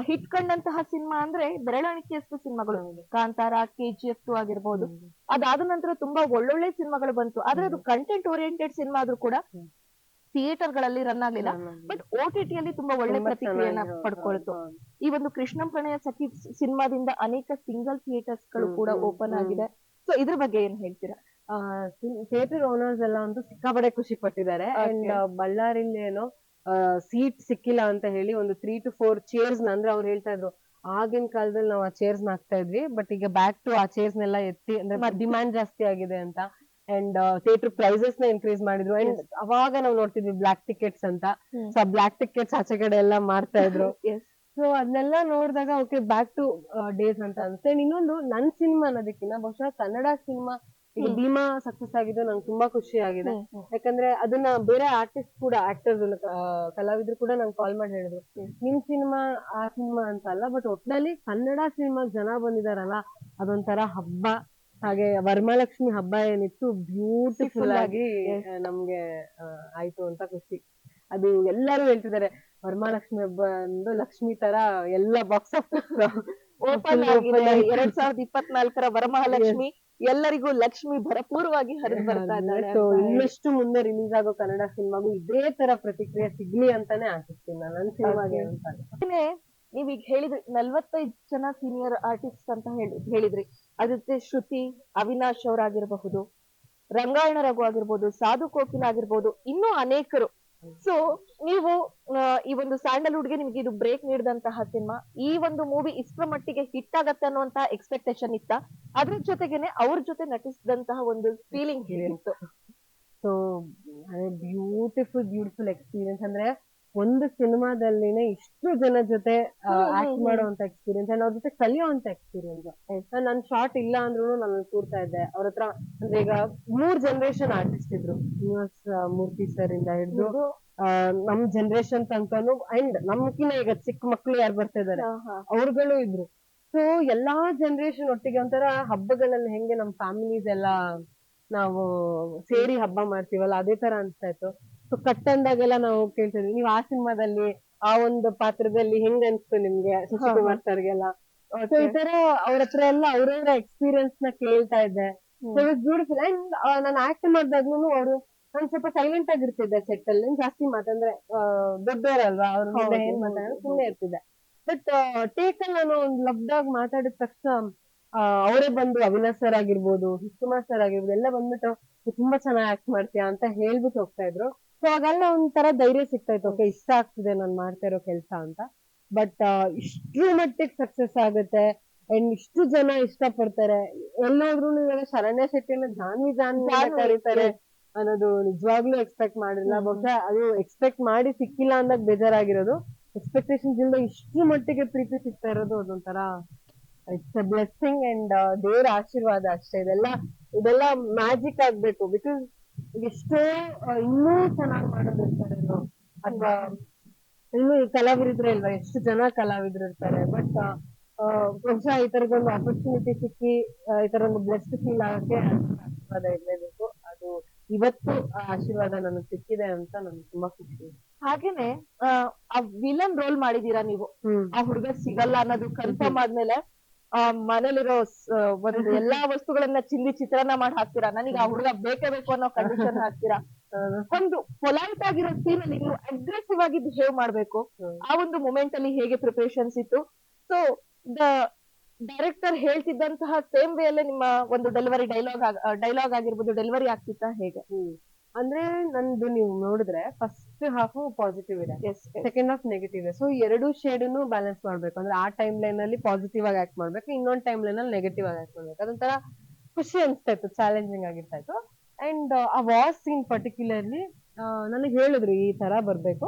ಹಿಟ್ ಕಂಡಂತಹ ಸಿನಿಮಾ ಅಂದ್ರೆ ಬೆರಳಿಕೆಯಷ್ಟು ಸಿನಿಮಾಗಳು. Kantara K G F two ಆಗಿರ್ಬೋದು. ಅದಾದ ನಂತರ ತುಂಬಾ ಒಳ್ಳೊಳ್ಳೆ ಸಿನಿಮಾಗಳು ಬಂತು. ಆದ್ರೆ ಅದು ಕಂಟೆಂಟ್ ಓರಿಯೆಂಟೆಡ್ ಸಿನಿಮಾ ಆದ್ರೂ ಕೂಡ. ಥಿಯೇಟರ್ಗಳಲ್ಲಿ ರನ್ ಆಗ್ಲಿಲ್ಲ ಬಟ್ ಟಿ ಅಲ್ಲಿ ತುಂಬಾ ಒಳ್ಳೆ ಪ್ರತಿಕ್ರಿಯೆಯನ್ನ ಪಡ್ಕೊಳ್ತು. ಈ ಒಂದು ಕೃಷ್ಣ ಪ್ರಣಯ ಸಖಿ ಸಿನಿಮಾದಿಂದ ಅನೇಕ ಸಿಂಗಲ್ ಥಿಯೇಟರ್ಸ್ಗಳು ಕೂಡ ಓಪನ್ ಆಗಿದೆ. ಸೊ ಇದ್ರ ಬಗ್ಗೆ ಏನ್ ಹೇಳ್ತೀರಾ? ಥಿಯೇಟರ್ ಓನರ್ಸ್ ಎಲ್ಲ ಅಂತೂ ಸಿಕ್ಕಾಪಟ್ಟೆ ಖುಷಿ ಪಟ್ಟಿದ್ದಾರೆ. ಅಂಡ್. ಬಳ್ಳಾರಿಲಿ ಏನೋ ಸೀಟ್ ಸಿಕ್ಕಿಲ್ಲ ಅಂತ ಹೇಳಿ ಒಂದು ತ್ರೀ ಟು ಫೋರ್ ಚೇರ್ಸ್ ಅಂದ್ರೆ ಅವ್ರು ಹೇಳ್ತಾ ಇದ್ರು ಆಗಿನ ಕಾಲದಲ್ಲಿ ನಾವು ಆ ಚೇರ್ಸ್ ಹಾಕ್ತಾ ಇದ್ವಿ ಬಟ್ ಈಗ ಬ್ಯಾಕ್ ಟು ಆ ಚೇರ್ಸ್ ನೆಲ್ಲ ಎತ್ತಿ ಅಂದ್ರೆ? ಡಿಮ್ಯಾಂಡ್ ಜಾಸ್ತಿ ಆಗಿದೆ ಅಂತ. ಅಂಡ್ ಥಿಯೇಟರ್ ಪ್ರೈಸಸ್ನ ಇನ್ಕ್ರೀಸ್ ಮಾಡಿದ್ರು. ಅಂಡ್ ಅವಾಗ ನಾವು ನೋಡ್ತಿದ್ವಿ ಬ್ಲಾಕ್ ಟಿಕೆಟ್ಸ್ ಅಂತ. ಸೊ ಆ ಬ್ಲಾಕ್ ಟಿಕೆಟ್ಸ್ ಆಚೆ ಕಡೆ ಎಲ್ಲ ಮಾಡ್ತಾ ಇದ್ರು. *laughs* ಸೊ ಅದನ್ನೆಲ್ಲ ನೋಡಿದಾಗ ಓಕೆ ಬ್ಯಾಕ್ ಟು ಡೇಸ್ ಅಂತ ಅನ್ಸುತ್ತೆ. ಇನ್ನೊಂದು ನನ್ ಸಿನಿಮಾ ಅನ್ನೋದಕ್ಕಿಂತ ಬಹುಶಃ ಕನ್ನಡ ಸಿನಿಮಾ ಈಗ. ಭೀಮಾ ಸಕ್ಸಸ್ ಆಗಿದ್ದು ನಂಗೆ ತುಂಬಾ ಖುಷಿ ಆಗಿದೆ. ಯಾಕಂದ್ರೆ ಅದನ್ನ ಬೇರೆ ಆರ್ಟಿಸ್ಟ್ ಕೂಡ ಆಕ್ಟರ್ಸ್ ಕಲಾವಿದ್ರು ಕೂಡ ನಂಗೆ ಕಾಲ್ ಮಾಡಿ ಹೇಳಿದ್ರು. ನಿಮ್ ಸಿನಿಮಾ ಆ ಸಿನಿಮಾ ಅಂತ ಅಲ್ಲ ಬಟ್ ಒಟ್ನಲ್ಲಿ ಕನ್ನಡ ಸಿನಿಮಾ ಜನ ಬಂದಿದಾರಲ್ಲ ಅದೊಂಥರ ಹಬ್ಬ. ಹಾಗೆ ವರಮಹಾಲಕ್ಷ್ಮಿ ಹಬ್ಬ ಏನಿತ್ತು ಬ್ಯೂಟಿಫುಲ್ ಆಗಿ ನಮ್ಗೆ ಆಯ್ತು ಅಂತ ಖುಷಿ. ಅದು ಎಲ್ಲರೂ ಹೇಳ್ತಿದ್ದಾರೆ ವರಮಹಾಲಕ್ಷ್ಮಿ ಹಬ್ಬ ಅಂದು ಲಕ್ಷ್ಮಿ ತರ ಎಲ್ಲ ಬಾಕ್ಸ್ ಆಫ್ ಓಪನ್ ಆಗಿದೆ. ಎರಡ್ ಸಾವಿರದ ಇಪ್ಪತ್ನಾಲ್ಕರ ವರಮಹಾಲಕ್ಷ್ಮಿ. ಎಲ್ಲರಿಗೂ ಲಕ್ಷ್ಮಿ ಭರಪೂರವಾಗಿ ಹರಿದು ಬರ್ತಾ ಇದ್ದಾಳೆ ಸೊ ಇನ್ನಷ್ಟು ಮುಂದೆ ರಿಲೀಸ್ ಆಗೋ ಕನ್ನಡ ಸಿನಿಮಾಗೂ ಇದೇ ತರ ಪ್ರತಿಕ್ರಿಯೆ ಸಿಗ್ಲಿ ಅಂತಾನೆ ಆಶಿಸ್ತೀನಿ ನಾನು ನನ್ನ ಸಿನಿಮಾಗೆ ನೀವೀಗ ಹೇಳಿದ್ರಿ ನಲ್ವತ್ತೈದು ಜನ ಸೀನಿಯರ್ ಆರ್ಟಿಸ್ಟ್ ಅಂತ ಹೇಳಿ ಹೇಳಿದ್ರಿ. ಅದಕ್ಕೆ ಜೊತೆ ಶ್ರುತಿ ಅವಿನಾಶ್ ಅವರಾಗಿರಬಹುದು ರಂಗಾಯಣ ರಘು ಆಗಿರ್ಬೋದು ಸಾಧು ಕೋಕಿಲ ಆಗಿರ್ಬೋದು ಇನ್ನೂ ಅನೇಕರು ಸೊ ನೀವು ಈ ಒಂದು ಸ್ಯಾಂಡಲ್ವುಡ್ಗೆ ನಿಮ್ಗೆ ಇದು ಬ್ರೇಕ್ ನೀಡಿದಂತಹ ಸಿನಿಮಾ ಈ ಒಂದು ಮೂವಿ ಇಷ್ಟರ ಮಟ್ಟಿಗೆ ಹಿಟ್ ಆಗತ್ತೆ ಅನ್ನುವಂತಹ ಎಕ್ಸ್ಪೆಕ್ಟೇಷನ್ ಇತ್ತ. ಅದ್ರ ಜೊತೆಗೇನೆ ಅವ್ರ ಜೊತೆ ನಟಿಸಿದಂತಹ ಒಂದು ಫೀಲಿಂಗ್ ಹೇಳಿತ್ತು ಸೊ ಅದೇ ಬ್ಯೂಟಿಫುಲ್ ಬ್ಯೂಟಿಫುಲ್ ಎಕ್ಸ್ಪೀರಿಯನ್ಸ್ ಅಂದ್ರೆ ಒಂದು ಸಿನಿಮಾದಲ್ಲಿನೇ ಇಷ್ಟು ಜನ ಜೊತೆ ಹ್ಮ್, ಆಕ್ಟ್ ಹ್ಮ್. ಮಾಡುವಂತ ಎಕ್ಸ್ಪೀರಿಯನ್ಸ್ ಅಂಡ್ ಅವ್ರ ಜೊತೆ ಕಲಿಯುವಂತ ಎಕ್ಸ್ಪೀರಿಯನ್ಸ್ ನನ್ ಶಾರ್ಟ್ ಇಲ್ಲ ಅಂದ್ರೂ ನಾನು ಕೂರ್ತಾ ಇದ್ದೆ. ಅವ್ರ ಹತ್ರ ಅಂದ್ರೆ ಈಗ ಮೂರ್ ಜನರೇಷನ್ ಆರ್ಟಿಸ್ಟ್ ಇದ್ರು. ಶ್ರೀನಿವಾಸ್ ಆ, ಮೂರ್ತಿ ಸರ್ ಇಂದ ಹಿಡಿದು ನಮ್ ಜನರೇಷನ್ ತನಕನು ಅಂಡ್ ನಮ್ಕಿನ ಈಗ ಚಿಕ್ಕ ಮಕ್ಳು ಯಾರು ಬರ್ತಾ ಇದಾರೆ? ಅವ್ರುಗಳು ಇದ್ರು. ಸೊ ಎಲ್ಲಾ ಜನರೇಷನ್ ಒಟ್ಟಿಗೆ ಒಂಥರ ಹಬ್ಬಗಳಲ್ಲಿ ಹೆಂಗೆ ನಮ್ ಫ್ಯಾಮಿಲೀಸ್ ಎಲ್ಲ ನಾವು ಸೇರಿ ಹಬ್ಬ ಮಾಡ್ತೀವಲ್ಲ ಅದೇ ತರ ಅನ್ಸ್ತಾ ಇತ್ತು. ಸೊ ಕಟ್ ಅಂದಾಗೆಲ್ಲ ನಾವು ಕೇಳ್ತಿದ್ವಿ. ನೀವು ಆ ಸಿನಿಮಾದಲ್ಲಿ ಆ ಒಂದು ಪಾತ್ರದಲ್ಲಿ ಹೆಂಗ್ ಅನ್ಸ್ತು ನಿಮ್ಗೆ ಶಶಿಕುಮಾರ್ ಸರ್ಗೆಲ್ಲ? ಸೊ ಈ ತರ ಅವ್ರ ಹತ್ರ ಎಲ್ಲ ಅವ್ರವ್ರ ಎಕ್ಸ್ಪೀರಿಯನ್ಸ್ನ ಕೇಳ್ತಾ ಇದ್ದೆ. ಬ್ಯೂಟಿಫುಲ್ ಅಂಡ್ ನಾನು ಆಕ್ಟ್ ಮಾಡ್ದಾಗ್ಲೂ ಅವರು ನಾನು ಸ್ವಲ್ಪ ಸೈಲೆಂಟ್ ಆಗಿರ್ತಿದ್ದೆ ಸೆಟ್ ಅಲ್ಲಿ. ಜಾಸ್ತಿ ಮಾತಂದ್ರೆ ದೊಡ್ಡವರಲ್ವಾ? ಅವ್ರ ಮುಂದೆ ಏನ್ ಮಾತಾಡೋದು ಸುಮ್ನೆ ಇರ್ತಿದ್ದೆ. ಬಟ್ ಟೇಕ್ ಅಲ್ಲಿ ನಾನು ಒಂದ್ ಲಬ್ಡಾಗ್ ಮಾತಾಡಿದ ತಕ್ಷಣ ಅವರೇ ಬಂದು ಅವಿನಾಶ್ ಸರ್ ಆಗಿರ್ಬೋದು ಶಿವಕುಮಾರ್ ಸರ್ ಆಗಿರ್ಬೋದು ಎಲ್ಲ ಬಂದ್ಬಿಟ್ಟು "ನೀ ತುಂಬಾ ಚೆನ್ನಾಗಿ ಆಕ್ಟ್ ಮಾಡ್ತೀಯಾ? ಅಂತ ಹೇಳ್ಬಿಟ್ಟು ಹೋಗ್ತಾ ಇದ್ರು. ಸೊ ಅವಾಗೆಲ್ಲ ಒಂಥರ ಧೈರ್ಯ ಸಿಗ್ತಾ ಇತ್ತು. ಓಕೆ ಇಷ್ಟ ಆಗ್ತಿದೆ ನಾನ್ ಮಾಡ್ತಾ ಇರೋ ಕೆಲಸ ಅಂತ. ಬಟ್ ಇಷ್ಟ್ರ ಮಟ್ಟಿಗೆ ಸಕ್ಸಸ್ ಆಗುತ್ತೆ. ಅಂಡ್ ಇಷ್ಟು ಜನ ಇಷ್ಟಪಡ್ತಾರೆ. ಎಲ್ಲಾದ್ರೂ ಇವಾಗ ಶರಣ್ಯ ಶೆಟ್ಟಿನ ಜಾನ್ವಿ ಜಾನ್ವಿ ಅಂತ ಕರೀತಾರೆ ಅನ್ನೋದು ನಿಜವಾಗ್ಲೂ ಎಕ್ಸ್ಪೆಕ್ಟ್ ಮಾಡಿಲ್ಲ. ಬಹುಶಃ ಅದು ಎಕ್ಸ್ಪೆಕ್ಟ್ ಮಾಡಿ ಸಿಕ್ಕಿಲ್ಲ ಅಂದಾಗ ಬೇಜಾರಾಗಿರೋದು. ಎಕ್ಸ್ಪೆಕ್ಟೇಷನ್ಸ್ ಇಲ್ದ ಇಷ್ಟು ಮಟ್ಟಿಗೆ ಪ್ರೀತಿ ಸಿಗ್ತಾ ಇರೋದು ಅದೊಂಥರ ಇಟ್ಸ್ ಅ ಬ್ಲೆಸ್ಸಿಂಗ್ ಅಂಡ್ ದೇವ್ರ ಆಶೀರ್ವಾದ ಅಷ್ಟೇ. ಇದೆಲ್ಲ ಇದೆಲ್ಲ ಮ್ಯಾಜಿಕ್ ಆಗ್ಬೇಕು. ಬಿಕಾಸ್ ಎಷ್ಟೋ ಇನ್ನೂ ಚೆನ್ನಾಗಿ ಮಾಡೋದಿರ್ತಾರೆ ಅಥವಾ ಇನ್ನು ಕಲಾವಿದ್ರು ಇಲ್ವಾ ಎಷ್ಟು ಜನ ಕಲಾವಿದ್ರು ಇರ್ತಾರೆ ಬಟ್ ಬಹುಶಃ ಈ ತರದೊಂದು ಆಪರ್ಚುನಿಟಿ ಸಿಕ್ಕಿ ಈ ತರ ಒಂದು ಬ್ಲೆಸ್ಡ್ ಫೀಲ್ ಆಗಕ್ಕೆ ಆಶೀರ್ವಾದ ಇರ್ಲೇಬೇಕು. ಅದು ಇವತ್ತು ಆಶೀರ್ವಾದ ನನಗೆ ಸಿಕ್ಕಿದೆ ಅಂತ ನನ್ಗೆ ತುಂಬಾ ಖುಷಿ. ಹಾಗೇನೆ ಆ ವಿಲನ್ ರೋಲ್ ಮಾಡಿದೀರಾ ನೀವು? ಆ ಹುಡುಗ ಸಿಗಲ್ಲ ಅನ್ನೋದು ಕನ್ಫರ್ಮ್ ಆದ್ಮೇಲೆ ಆ ಮನೇಲಿರೋ ಒಂದು ಎಲ್ಲಾ ವಸ್ತುಗಳನ್ನ ಚಿಂದಿ ಚಿತ್ರಾನ್ನ ಮಾಡಿ ಹಾಕ್ತೀರಾ? ನನಗೆ ಆ ಹುಡುಗ ಬೇಕೇ ಬೇಕು ಅನ್ನೋ ಕಂಡೀಷನ್ ಹಾಕ್ತೀರಾ? ಒಂದು ಪೊಲೈಟ್ ಆಗಿರೋ ಸೀನ್ ಅಲ್ಲಿ ನೀವು ಅಗ್ರೆಸಿವ್ ಆಗಿ ಬಿಹೇವ್ ಮಾಡ್ಬೇಕು? ಆ ಒಂದು ಮೂಮೆಂಟ್ ಅಲ್ಲಿ ಹೇಗೆ ಪ್ರಿಪರೇಷನ್ಸ್ ಇತ್ತು? ಸೊ ದ ಡೈರೆಕ್ಟರ್ ಹೇಳ್ತಿದ್ದಂತಹ ಸೇಮ್ ವೇ ಅಲ್ಲೇ ನಿಮ್ಮ ಒಂದು ಡೆಲಿವರಿ ಡೈಲಾಗ್ ಡೈಲಾಗ್ ಆಗಿರ್ಬೋದು ಡೆಲಿವರಿ ಆಗ್ತಿತ್ತಾ ಹೇಗೆ? ಅಂದ್ರೆ ನಂದು ನೀವು ನೋಡಿದ್ರೆ ಫಸ್ಟ್ ಹಾಫ್ ಪಾಸಿಟಿವ್ ಇದೆ. ಸೆಕೆಂಡ್ ಹಾಫ್ ನೆಗೆಟಿವ್ ಇದೆ. ಸೊ ಎರಡು ಶೇಡ್ನು ಬ್ಯಾಲೆನ್ಸ್ ಮಾಡ್ಬೇಕು. ಅಂದ್ರೆ ಆ ಟೈಮ್ ಲೈನ್ ಅಲ್ಲಿ ಪಾಸಿಟಿವ್ ಆಗಿ ಆಕ್ಟ್ ಮಾಡ್ಬೇಕು. ಇನ್ನೊಂದು ಟೈಮ್ ಲೈನ್ ಅಲ್ಲಿ ನೆಗೆಟಿವ್ ಆಗಿ ಆಕ್ಟ್ ಮಾಡ್ಬೇಕು. ಅದೊಂಥರ ಖುಷಿ ಅನ್ಸ್ತಾ ಇತ್ತು. ಚಾಲೆಂಜಿಂಗ್ ಆಗಿರ್ತಾ ಇತ್ತು. ಅಂಡ್ ಆ ವಾಸ್ ಸೀನ್ ಪರ್ಟಿಕ್ಯುಲರ್ಲಿ ನನಗೆ ಹೇಳಿದ್ರು ಈ ತರ ಬರ್ಬೇಕು.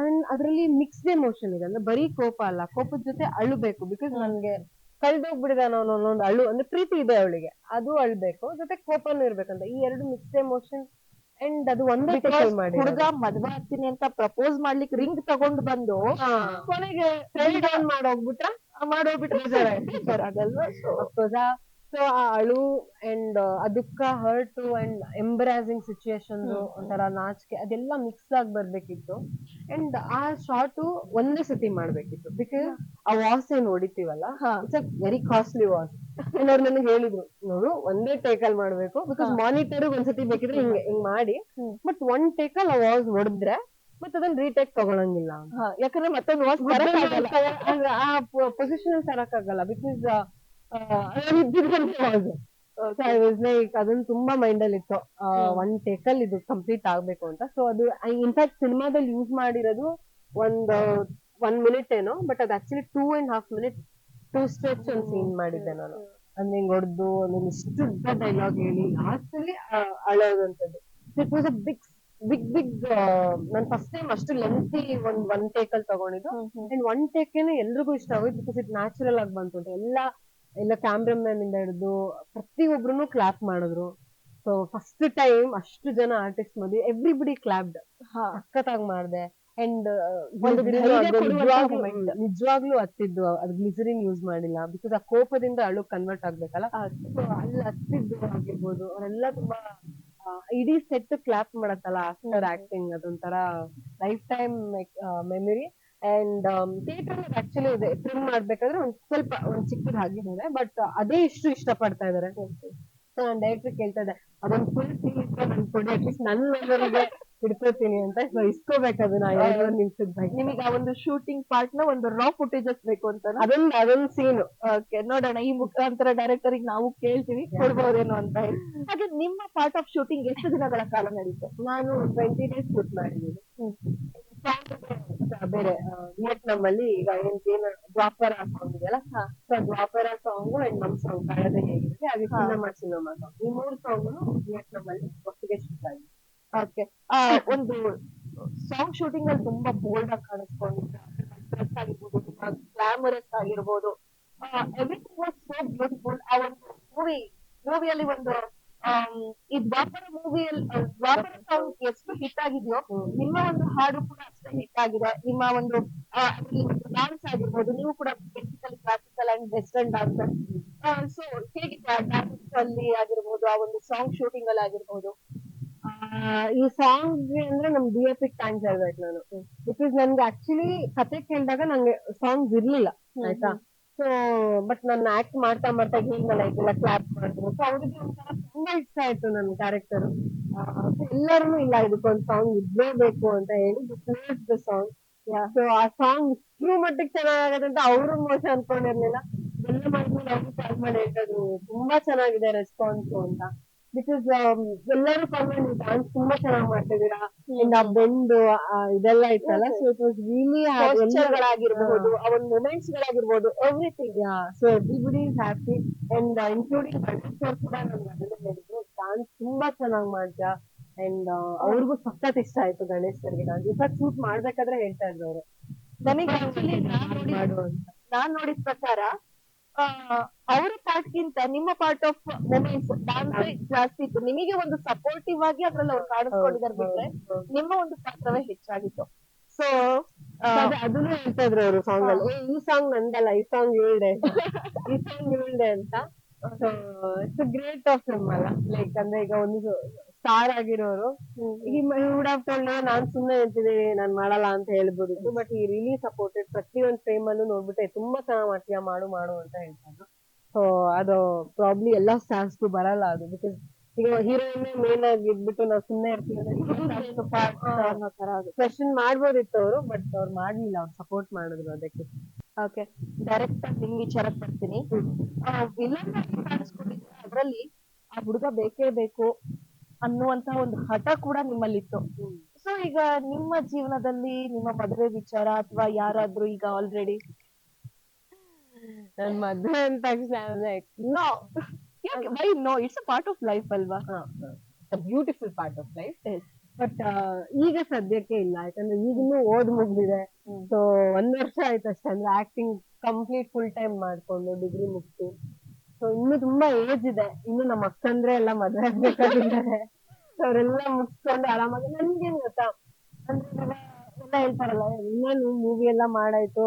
ಅಂಡ್ ಅದ್ರಲ್ಲಿ ಮಿಕ್ಸ್ಡ್ ಎಮೋಷನ್ ಇದೆ. ಅಂದ್ರೆ ಬರೀ ಕೋಪ ಅಲ್ಲ. ಕೋಪದ ಜೊತೆ ಅಳುಬೇಕು. ಬಿಕಾಸ್ ನನ್ಗೆ ಕಳ್ದೋಗ್ಬಿಡಿದಾನ ಅನ್ನೋ ಒಂದು ಅಳು ಅಂದ್ರೆ ಪ್ರೀತಿ ಇದೆ ಅವಳಿಗೆ. ಅದು ಅಳ್ಬೇಕು. ಜೊತೆ ಕೋಪನೂ ಇರ್ಬೇಕಂತ. ಈ ಎರಡು ಮಿಕ್ಸ್ಡ್ ಎಮೋಷನ್ ಅಂಡ್ ಅದು ಒಂದೇ ಮಾಡಿ ಹುಡುಗ ಮದ್ವೆ ಆಗ್ತೀನಿ ಅಂತ ಪ್ರಪೋಸ್ ಮಾಡ್ಲಿಕ್ಕೆ ರಿಂಗ್ ತಗೊಂಡ್ ಬಂದು ಕೊನೆಗೆ ಟ್ರೈಲ್ ಡೌನ್ ಮಾಡೋಗ್ಬಿಟ್ರ? ಮಾಡೋಗ್ಬಿಟ್ರೆ ಆಗಲ್ವಾ ಸೊ ಆ ಅಳು ಅಂಡ್ ಅದಕ್ಕ ಹರ್ಟ್ ಅಂಡ್ ಎಂಬರಾಸಿಂಗ್ ಸಿಚುಯೇಷನ್. ಒಂಥರ ನಾಚಿಕೆ ಅದೆಲ್ಲ ಮಿಕ್ಸ್ ಆಗಿ ಬರ್ಬೇಕಿತ್ತು. ಅಂಡ್ ಆ ಶಾರ್ಟ್ ಒಂದೇ ಸತಿ ಮಾಡ್ಬೇಕಿತ್ತು. ಬಿಕಾಸ್ ಆ ವಾಸ್ ಏನ್ ಹೊಡಿತೀವಲ್ಲ. It's a very costly was. And ಅವ್ರು ನನಗೆ ಹೇಳಿದ್ರು ನೋಡು ಒಂದೇ ಟೇಕಲ್ ಮಾಡ್ಬೇಕು. ಬಿಕಾಸ್. ಮಾನಿಟರ್ ಒಂದ್ಸತಿ ಬೇಕಿದ್ರೆ ಹಿಂಗೆ ಹಿಂಗ್ ಮಾಡಿ. ಬಟ್ ಒನ್ ಟೇಕಲ್ ಆ ವಾಸ್ ಹೊಡೆದ್ರೆ ಮತ್ತೆ ಅದನ್ನ ರೀಟೇಕ್ ತಗೊಳಂಗಿಲ್ಲ ಯಾಕಂದ್ರೆ ಮತ್ತೊಂದು ವಾಸ್ ಬರಕ್ಕಾಗಲ್ಲ ಆ ಪೊಸಿಷನ್ ತರಕ್ಕಾಗಲ್ಲ ಬಿಕಾಸ್ ಲೈಕ್ ಅದನ್ನ ತುಂಬಾ ಮೈಂಡ್ ಅಲ್ಲಿ ಇತ್ತು ಒನ್ ಟೇಕ್ ಅಲ್ಲಿ ಇದು ಕಂಪ್ಲೀಟ್ ಆಗ್ಬೇಕು ಅಂತ. ಸೊ ಅದು ಇನ್ಫ್ಯಾಕ್ಟ್ ಸಿನಿಮಾದಲ್ಲಿ ಯೂಸ್ ಮಾಡಿರೋದು ಒಂದ್ ಒನ್ ಮಿನಿಟ್ ಏನೋ ಬಟ್ ಅದು actually two and half minute to stretch ಒಂದ್ ಸೀನ್ ಮಾಡಿದ್ದೆ ನಾನು. ಅಂದ್ರೆ ಹಿಂಗ್ ಹೊಡೆದು ಒಂದೊಂದು ಇಷ್ಟು ಉದ್ದ ಡೈಲಾಗ್ ಹೇಳಿ ಲಾಸ್ಟ್ ಅಲ್ಲಿ ಅಳೋದಂತದ್ದು. It was a big big big ನಾನು ಫಸ್ಟ್ ಟೈಮ್ ಅಷ್ಟು ಲೆಂತಿ ಒಂದ್ ಒನ್ ಟೇಕ್ ಅಲ್ಲಿ ತಗೊಂಡಿದ್ದು. ಅಂಡ್ ಒನ್ ಟೇಕೇನೆ ಎಲ್ರಿಗೂ ಇಷ್ಟ ಆಗೋಯ್ತು ಬಿಕಾಸ್ ಇಟ್ ನ್ಯಾಚುರಲ್ ಆಗಿ ಬಂತು ಎಲ್ಲ ಎಲ್ಲ ಕ್ಯಾಮ್ರಾಮನ್ ಇಂದ ಹಿಡಿದು ಪ್ರತಿಯೊಬ್ರು ಕ್ಲಾಪ್ ಮಾಡಿದ್ರು. ಸೊ ಫಸ್ಟ್ ಟೈಮ್ ಅಷ್ಟು ಜನ ಆರ್ಟಿಸ್ಟ್ ಮಧ್ಯೆ ಎವ್ರಿಬಡಿ ಕ್ಲಾಪ್ಡ್ ಹಾ. ಸಖತ್ತಾಗಿ ಮಾಡಿದೆ. ಅಂಡ್. ನಿಜವಾಗ್ಲೂ ಹತ್ತಿದ್ದು ಅದ್ ಗ್ಲಿಸರಿನ್ ಯೂಸ್ ಮಾಡಿಲ್ಲ. ಬಿಕಾಸ್ ಆ ಕೋಪದಿಂದ ಅಳು ಕನ್ವರ್ಟ್ ಆಗ್ಬೇಕಲ್ಲ? ಸೊ ಅಲ್ಲಿ ಹತ್ತಿದ್ದು ಆಗಿರ್ಬೋದು. ಅವರೆಲ್ಲ ತುಂಬಾ ಇಡೀ ಸೆಟ್ ಕ್ಲಾಪ್ ಮಾಡತ್ತಲ್ಲ ಆಫ್ಟರ್ ಆಕ್ಟಿಂಗ್ ಅದೊಂಥರ life time memory and theatre actually ಇದೆ ಫಿಲ್ಮ್ ಮಾಡ್ಬೇಕಾದ್ರೆ ಒಂದ್ ಸ್ವಲ್ಪ ಒಂದ್ ಚಿಕ್ಕದ್ ಆಗಿದ್ದಾರೆ ಬಟ್ ಅದೇ ಇಷ್ಟು ಇಷ್ಟ ಪಡ್ತಾ ಇದಾರೆ ಸೊ ನಾನು ಡೈರೆಕ್ಟರ್ ಕೇಳ್ತಾ ಇದ್ದೆ ಅದೊಂದ್ ಫುಲ್ ಸೀನ್ ನನ್ ಕೊಡಿ ಅಟ್ಲೀಸ್ಟ್ ನನ್ನ ಮೆಮೊರಿಗೆ ಹಿಡ್ಕೋತೀನಿ ಅಂತ. ಸೊ ಇಸ್ಕೋಬೇಕು ಅದನ್ನ ಎರಡೂವರೆ ನಿಮಿಷದ ಬಗ್ಗೆ. ನಿಮಗೆ ಆ ಒಂದು ಶೂಟಿಂಗ್ ಪಾರ್ಟ್ನ ಒಂದು ರಾ ಫುಟೇಜಸ್ ಬೇಕು ಅಂತ ಅದೊಂದ್ ಅದೊಂದ್ ಸೀನ್ ನೋಡೋಣ ಈ ಮುಖಾಂತರ ಡೈರೆಕ್ಟರ್ ನಾವು ಕೇಳ್ತೀವಿ ಕೊಡ್ಬೋದೇನೋ ಅಂತ ಹೇಳಿ. ಹಾಗೆ ನಿಮ್ಮ ಪಾರ್ಟ್ ಆಫ್ ಶೂಟಿಂಗ್ ಎಷ್ಟು ದಿನಗಳ ಕಾಲ ನಡೀತು? ನಾನು ಟ್ವೆಂಟಿ ಡೇಸ್ ಶೂಟ್ ಮಾಡಿದ್ದೀನಿ. ಬೇರೆ ವಿಯಟ್ನಾಂ ಅಲ್ಲಿ ಈಗ ಏನ್ ಏನ್ ದ್ವಾಪರ ಸಾಂಗ್ ಇದೆಯಲ್ಲ ಸೊ ದ್ವಾಪರ ಸಾಂಗ್ ಅಂಡ್ ನಮ್ ಸಾಂಗ್ ಕಳೆದ ಹೇಗಿದೆ. ಹಾಗೆ. ಸಿನಿಮಾ ಸಿನಿಮಾ ಸಾಂಗ್ ಈ ಮೂರು ಸಾಂಗ್ ವಿಯಟ್ನಾಂ ಅಲ್ಲಿ ಒಟ್ಟಿಗೆ ಶೂಟ್ ಆಗಿದೆ ಓಕೆ ಒಂದು ಸಾಂಗ್ ಶೂಟಿಂಗ್ ಅಲ್ಲಿ ತುಂಬಾ ಬೋಲ್ಡ್ ಆಗಿ ಕಾಣಿಸ್ಕೊಂಡಿದ್ರೆ ಡ್ರೆಸ್ ಆಗಿರ್ಬೋದು ತುಂಬಾ ಗ್ಲಾಮರಸ್ ಆಗಿರ್ಬೋದು. ಎವ್ರಿಥಿಂಗ್ ವಾಸ್ ಸೋ ಬ್ಯೂಟಿಫುಲ್ ಆ ಒಂದು ಮೂವಿ ಮೂವಿಯಲ್ಲಿ ಒಂದು ಈ ದ್ವಾಪರ ಮೂವಿಯಲ್ಲಿ ವಾಪಸ್ ಸಾಂಗ್ ಎಷ್ಟು ಹಿಟ್ ಆಗಿದೆಯೋ. ನಿಮ್ಮ ಒಂದು ಹಾಡು ಕೂಡ ಅಷ್ಟೇ ಹಿಟ್ ಆಗಿದೆ. ನಿಮ್ಮ ಒಂದು ಡಾನ್ಸ್ ಆಗಿರ್ಬೋದು ನೀವು ಕೂಡ basically classical and western dancer so ಹೇಗಿದೆ ಡಾನ್ಸ್ ಅಲ್ಲಿ ಆಗಿರ್ಬೋದು ಆ ಒಂದು ಸಾಂಗ್ ಶೂಟಿಂಗ್ ಅಲ್ಲಿ ಆಗಿರ್ಬೋದು? ಈ ಸಾಂಗ್ ಅಂದ್ರೆ ನಮ್ ಡಿ ಎಫ್ ಟೈಮ್ ಹೇಳ್ಬೇಕು ನಾನು. ಬಿಕಾಸ್ ನನ್ಗೆ ಆಕ್ಚುಲಿ ಕತೆ ಕೇಳಿದಾಗ ನಂಗೆ ಸಾಂಗ್ಸ್ ಇರ್ಲಿಲ್ಲ ಆಯ್ತಾ? ಸೊ ಬಟ್ ನಾನು ಆಕ್ಟ್ ಮಾಡ್ತಾ ಮಾಡ್ತಾ ಹೀಗೆಲ್ಲ ಇದೆಲ್ಲ ಕ್ಲಾಪ್ ಮಾಡಿದ್ರು ಸೊ ಅವ್ರಿಗೆ ಒಂಥರ ತುಂಬಾ ಇಷ್ಟ ಆಯ್ತು ನನ್ನ ಕ್ಯಾರೆಕ್ಟರ್ ಎಲ್ಲರೂ ಇಲ್ಲ ಇದಕ್ಕೊಂದು ಸಾಂಗ್ ಇರ್ಲೇಬೇಕು ಅಂತ ಹೇಳಿ ದ ಸಾಂಗ್ ಸೊ ಆ ಸಾಂಗ್ ಇಷ್ಟ್ರ ಮಟ್ಟಿಗೆ ಚೆನ್ನಾಗತ್ತೆ ಅಂತ ಅವರು ಮೋಸ ಅನ್ಕೊಂಡಿರ್ಲಿಲ್ಲ. ಎಲ್ಲ ಮಾಡಿದ್ಮೇಲೆ ಅವ್ರು ಕಾಲ್ ಮಾಡಿ ಹೇಳಿದ್ರು ತುಂಬಾ ಚೆನ್ನಾಗಿದೆ ರೆಸ್ಪಾನ್ಸ್ ಅಂತ. ಬಿಕಾಸ್ ಎಲ್ಲರೂ ನೀವು ಡಾನ್ಸ್ ತುಂಬಾ ಚೆನ್ನಾಗಿ ಮಾಡ್ತಿದ್ದೀರಾ? ಬೆಂಡು ಆ, ಇದೆಲ್ಲ ಇತ್ತಲ್ಲ? ಸೊ ಇಟ್ ವಾಸ್ ರಿಯಲಿ ಗಳಾಗಿರ್ಬಹುದು ಆ ಒಂದು moments ಗಳಾಗಿರ್ಬಹುದು everything so everybody is happy and including Ganesh ಕೂಡ ನಮ್ಗೆ ಅದನ್ನೇ ಹೇಳಿದ್ರು ಡಾನ್ಸ್ ತುಂಬಾ ಚೆನ್ನಾಗಿ ಮಾಡ್ತೀಯ. ಅಂಡ್ ಅವ್ರಿಗೂ ಸಖತ್ ಇಷ್ಟ ಆಯ್ತು ಗಣೇಶ್ ಸರ್ಗೆ. ಡಾನ್ಸ್ ಇವಾಗ ಶೂಟ್ ಮಾಡ್ಬೇಕಾದ್ರೆ ಹೇಳ್ತಾ ಇದ್ರು ಅವರು. ನನಗೆ ಆಕ್ಚುಲಿ ನಾನ್ ನೋಡಿದ ಪ್ರಕಾರ ಅವರ ಪಾರ್ಟ್ ಗಿಂತ ನಿಮ್ಮ ಪಾರ್ಟ್ ಆಫ್ ಮೂಮೆಂಟ್ಸ್ ಡಾನ್ಸ್ ಜಾಸ್ತಿ ಇತ್ತು. ನಿಮಗೆ ಒಂದು ಸಪೋರ್ಟಿವ್ ಆಗಿ ಅದ್ರಲ್ಲಿ ಅವ್ರು ಕಾಣಿಸ್ಕೊಂಡಿದ್ದಾರೆ ಬಿಟ್ರೆ ನಿಮ್ಮ ಒಂದು ಪಾತ್ರವೇ ಹೆಚ್ಚಾಗಿತ್ತು. ಸೊ ಅದೇ ಅದನ್ನು ಹೇಳ್ತಾ ಇದ್ರು ಅವರು ಸಾಂಗ್ ಅಲ್ಲಿ. "ಏ, ಈ ಸಾಂಗ್ ನಂದಲ್ಲ ಈ ಸಾಂಗ್ ಹೇಳ್ದೆ. ಈ ಸಾಂಗ್ ಹೇಳ್ದೆ ಅಂತ. ಇಟ್ಸ್ ಗ್ರೇಟ್ ಆಫ್ ನಿಮ್ಮ ಅಲ್ಲ. ಲೈಕ್ ಅಂದ್ರೆ ಈಗ ಒಂದು ಸ್ಟಾರ್ ಆಗಿರೋರು. ಈ ವುಡ್ ಟೋಲ್ಡ್ ನಾನ್ ಸುಮ್ನೆ ಹೇಳ್ತಿದ್ದೀನಿ ನಾನ್ ಮಾಡಲ್ಲ ಅಂತ ಹೇಳ್ಬೋದಿತ್ತು ಬಟ್ ಈ ರಿಲಿ ಸಪೋರ್ಟೆಡ್ ಪ್ರತಿಯೊಂದು ಫ್ರೇಮ್ ಅಲ್ಲೂ ನೋಡ್ಬಿಟ್ಟೆ ತುಂಬಾ ಚೆನ್ನಾಗ್ ಮಾಡ್ತೀಯ ಮಾಡು ಮಾಡು ಅಂತ ಹೇಳ್ತಾರೆ ಸೊ ಅದು ಪ್ರಾಬ್ಲಿ ಎಲ್ಲಾ ಸ್ಟಾರ್ಸ್ಗೂ ಬರಲ್ಲ ಅದು ಬಿಕಾಸ್ ಈಗ ಹೀರೋಯಿನ್ ಮೇನ್ ಆಗಿ ಇದ್ಬಿಟ್ಟು ನಾವು ಸುಮ್ನೆ ಇರ್ತೀವಿ ಕ್ವೆಶನ್ ಮಾಡ್ಬೋದಿತ್ತು ಅವರು ಬಟ್ ಅವ್ರು ಮಾಡ್ಲಿಲ್ಲ ಅವ್ರು ಸಪೋರ್ಟ್ ಮಾಡಿದ್ರು ಅದಕ್ಕೆ. ಓಕೆ ಡೈರೆಕ್ಟ್ ಆಗಿ ನಿಮ್ ವಿಚಾರಕ್ ಬರ್ತೀನಿ. ವಿಲನ್ ಆಗಿ ಕಾಣಿಸ್ಕೊಂಡಿದ್ರೆ ಅದರಲ್ಲಿ ಆ ಹುಡುಗ ಬೇಕೇ ಬೇಕು. ಅನ್ನುವಂತ ಒಂದು ಹಠ ಕೂಡ ನಿಮ್ಮಲ್ಲಿತ್ತು. ಸೊ ಈಗ ನಿಮ್ಮ ಜೀವನದಲ್ಲಿ ನಿಮ್ಮ ಮದುವೆ ವಿಚಾರ ಅಥವಾ ಯಾರಾದ್ರೂ ಈಗ ಆಲ್ರೆಡಿ ನನ್ ಮದ್ವೆ ಅಂದ ತಕ್ಷಣ no why no it's a part of life ಅಲ್ವಾ? Beautiful part of life. But ಈಗ ಸದ್ಯಕ್ಕೆ ಇಲ್ಲ. ಯಾಕಂದ್ರೆ ಈಗಿನ್ನೂ ಓದ್ ಮುಗ್ದಿದೆ. ಸೊ ಒಂದ್ ವರ್ಷ ಆಯ್ತು ಅಷ್ಟೇ. ಅಂದ್ರೆ ಆಕ್ಟಿಂಗ್ ಕಂಪ್ಲೀಟ್ ಫುಲ್ ಟೈಮ್ ಮಾಡ್ಕೊಂಡು ಡಿಗ್ರಿ ಮುಗ್ಸಿ ಸೊ ಇನ್ನು ತುಂಬಾ ಏಜ್ ಇದೆ. ಇನ್ನು ನಮ್ಮ ಅಕ್ಕಂದ್ರೆ ಎಲ್ಲ ಮದ್ವೆ ಆಗ್ಬೇಕಾಗಿದ್ದಾರೆ. ಅವರೆಲ್ಲ ಮುಗಿಸ್ಕೊಂಡು ಆರಾಮಾಗಿ ನನ್ಗೇನ್ ಗೊತ್ತಾ? ಅಂದ್ರೆ ಎಲ್ಲ ಹೇಳ್ತಾರಲ್ಲ ಇನ್ನೇನು ಮೂವಿ ಎಲ್ಲ ಮಾಡಾಯ್ತು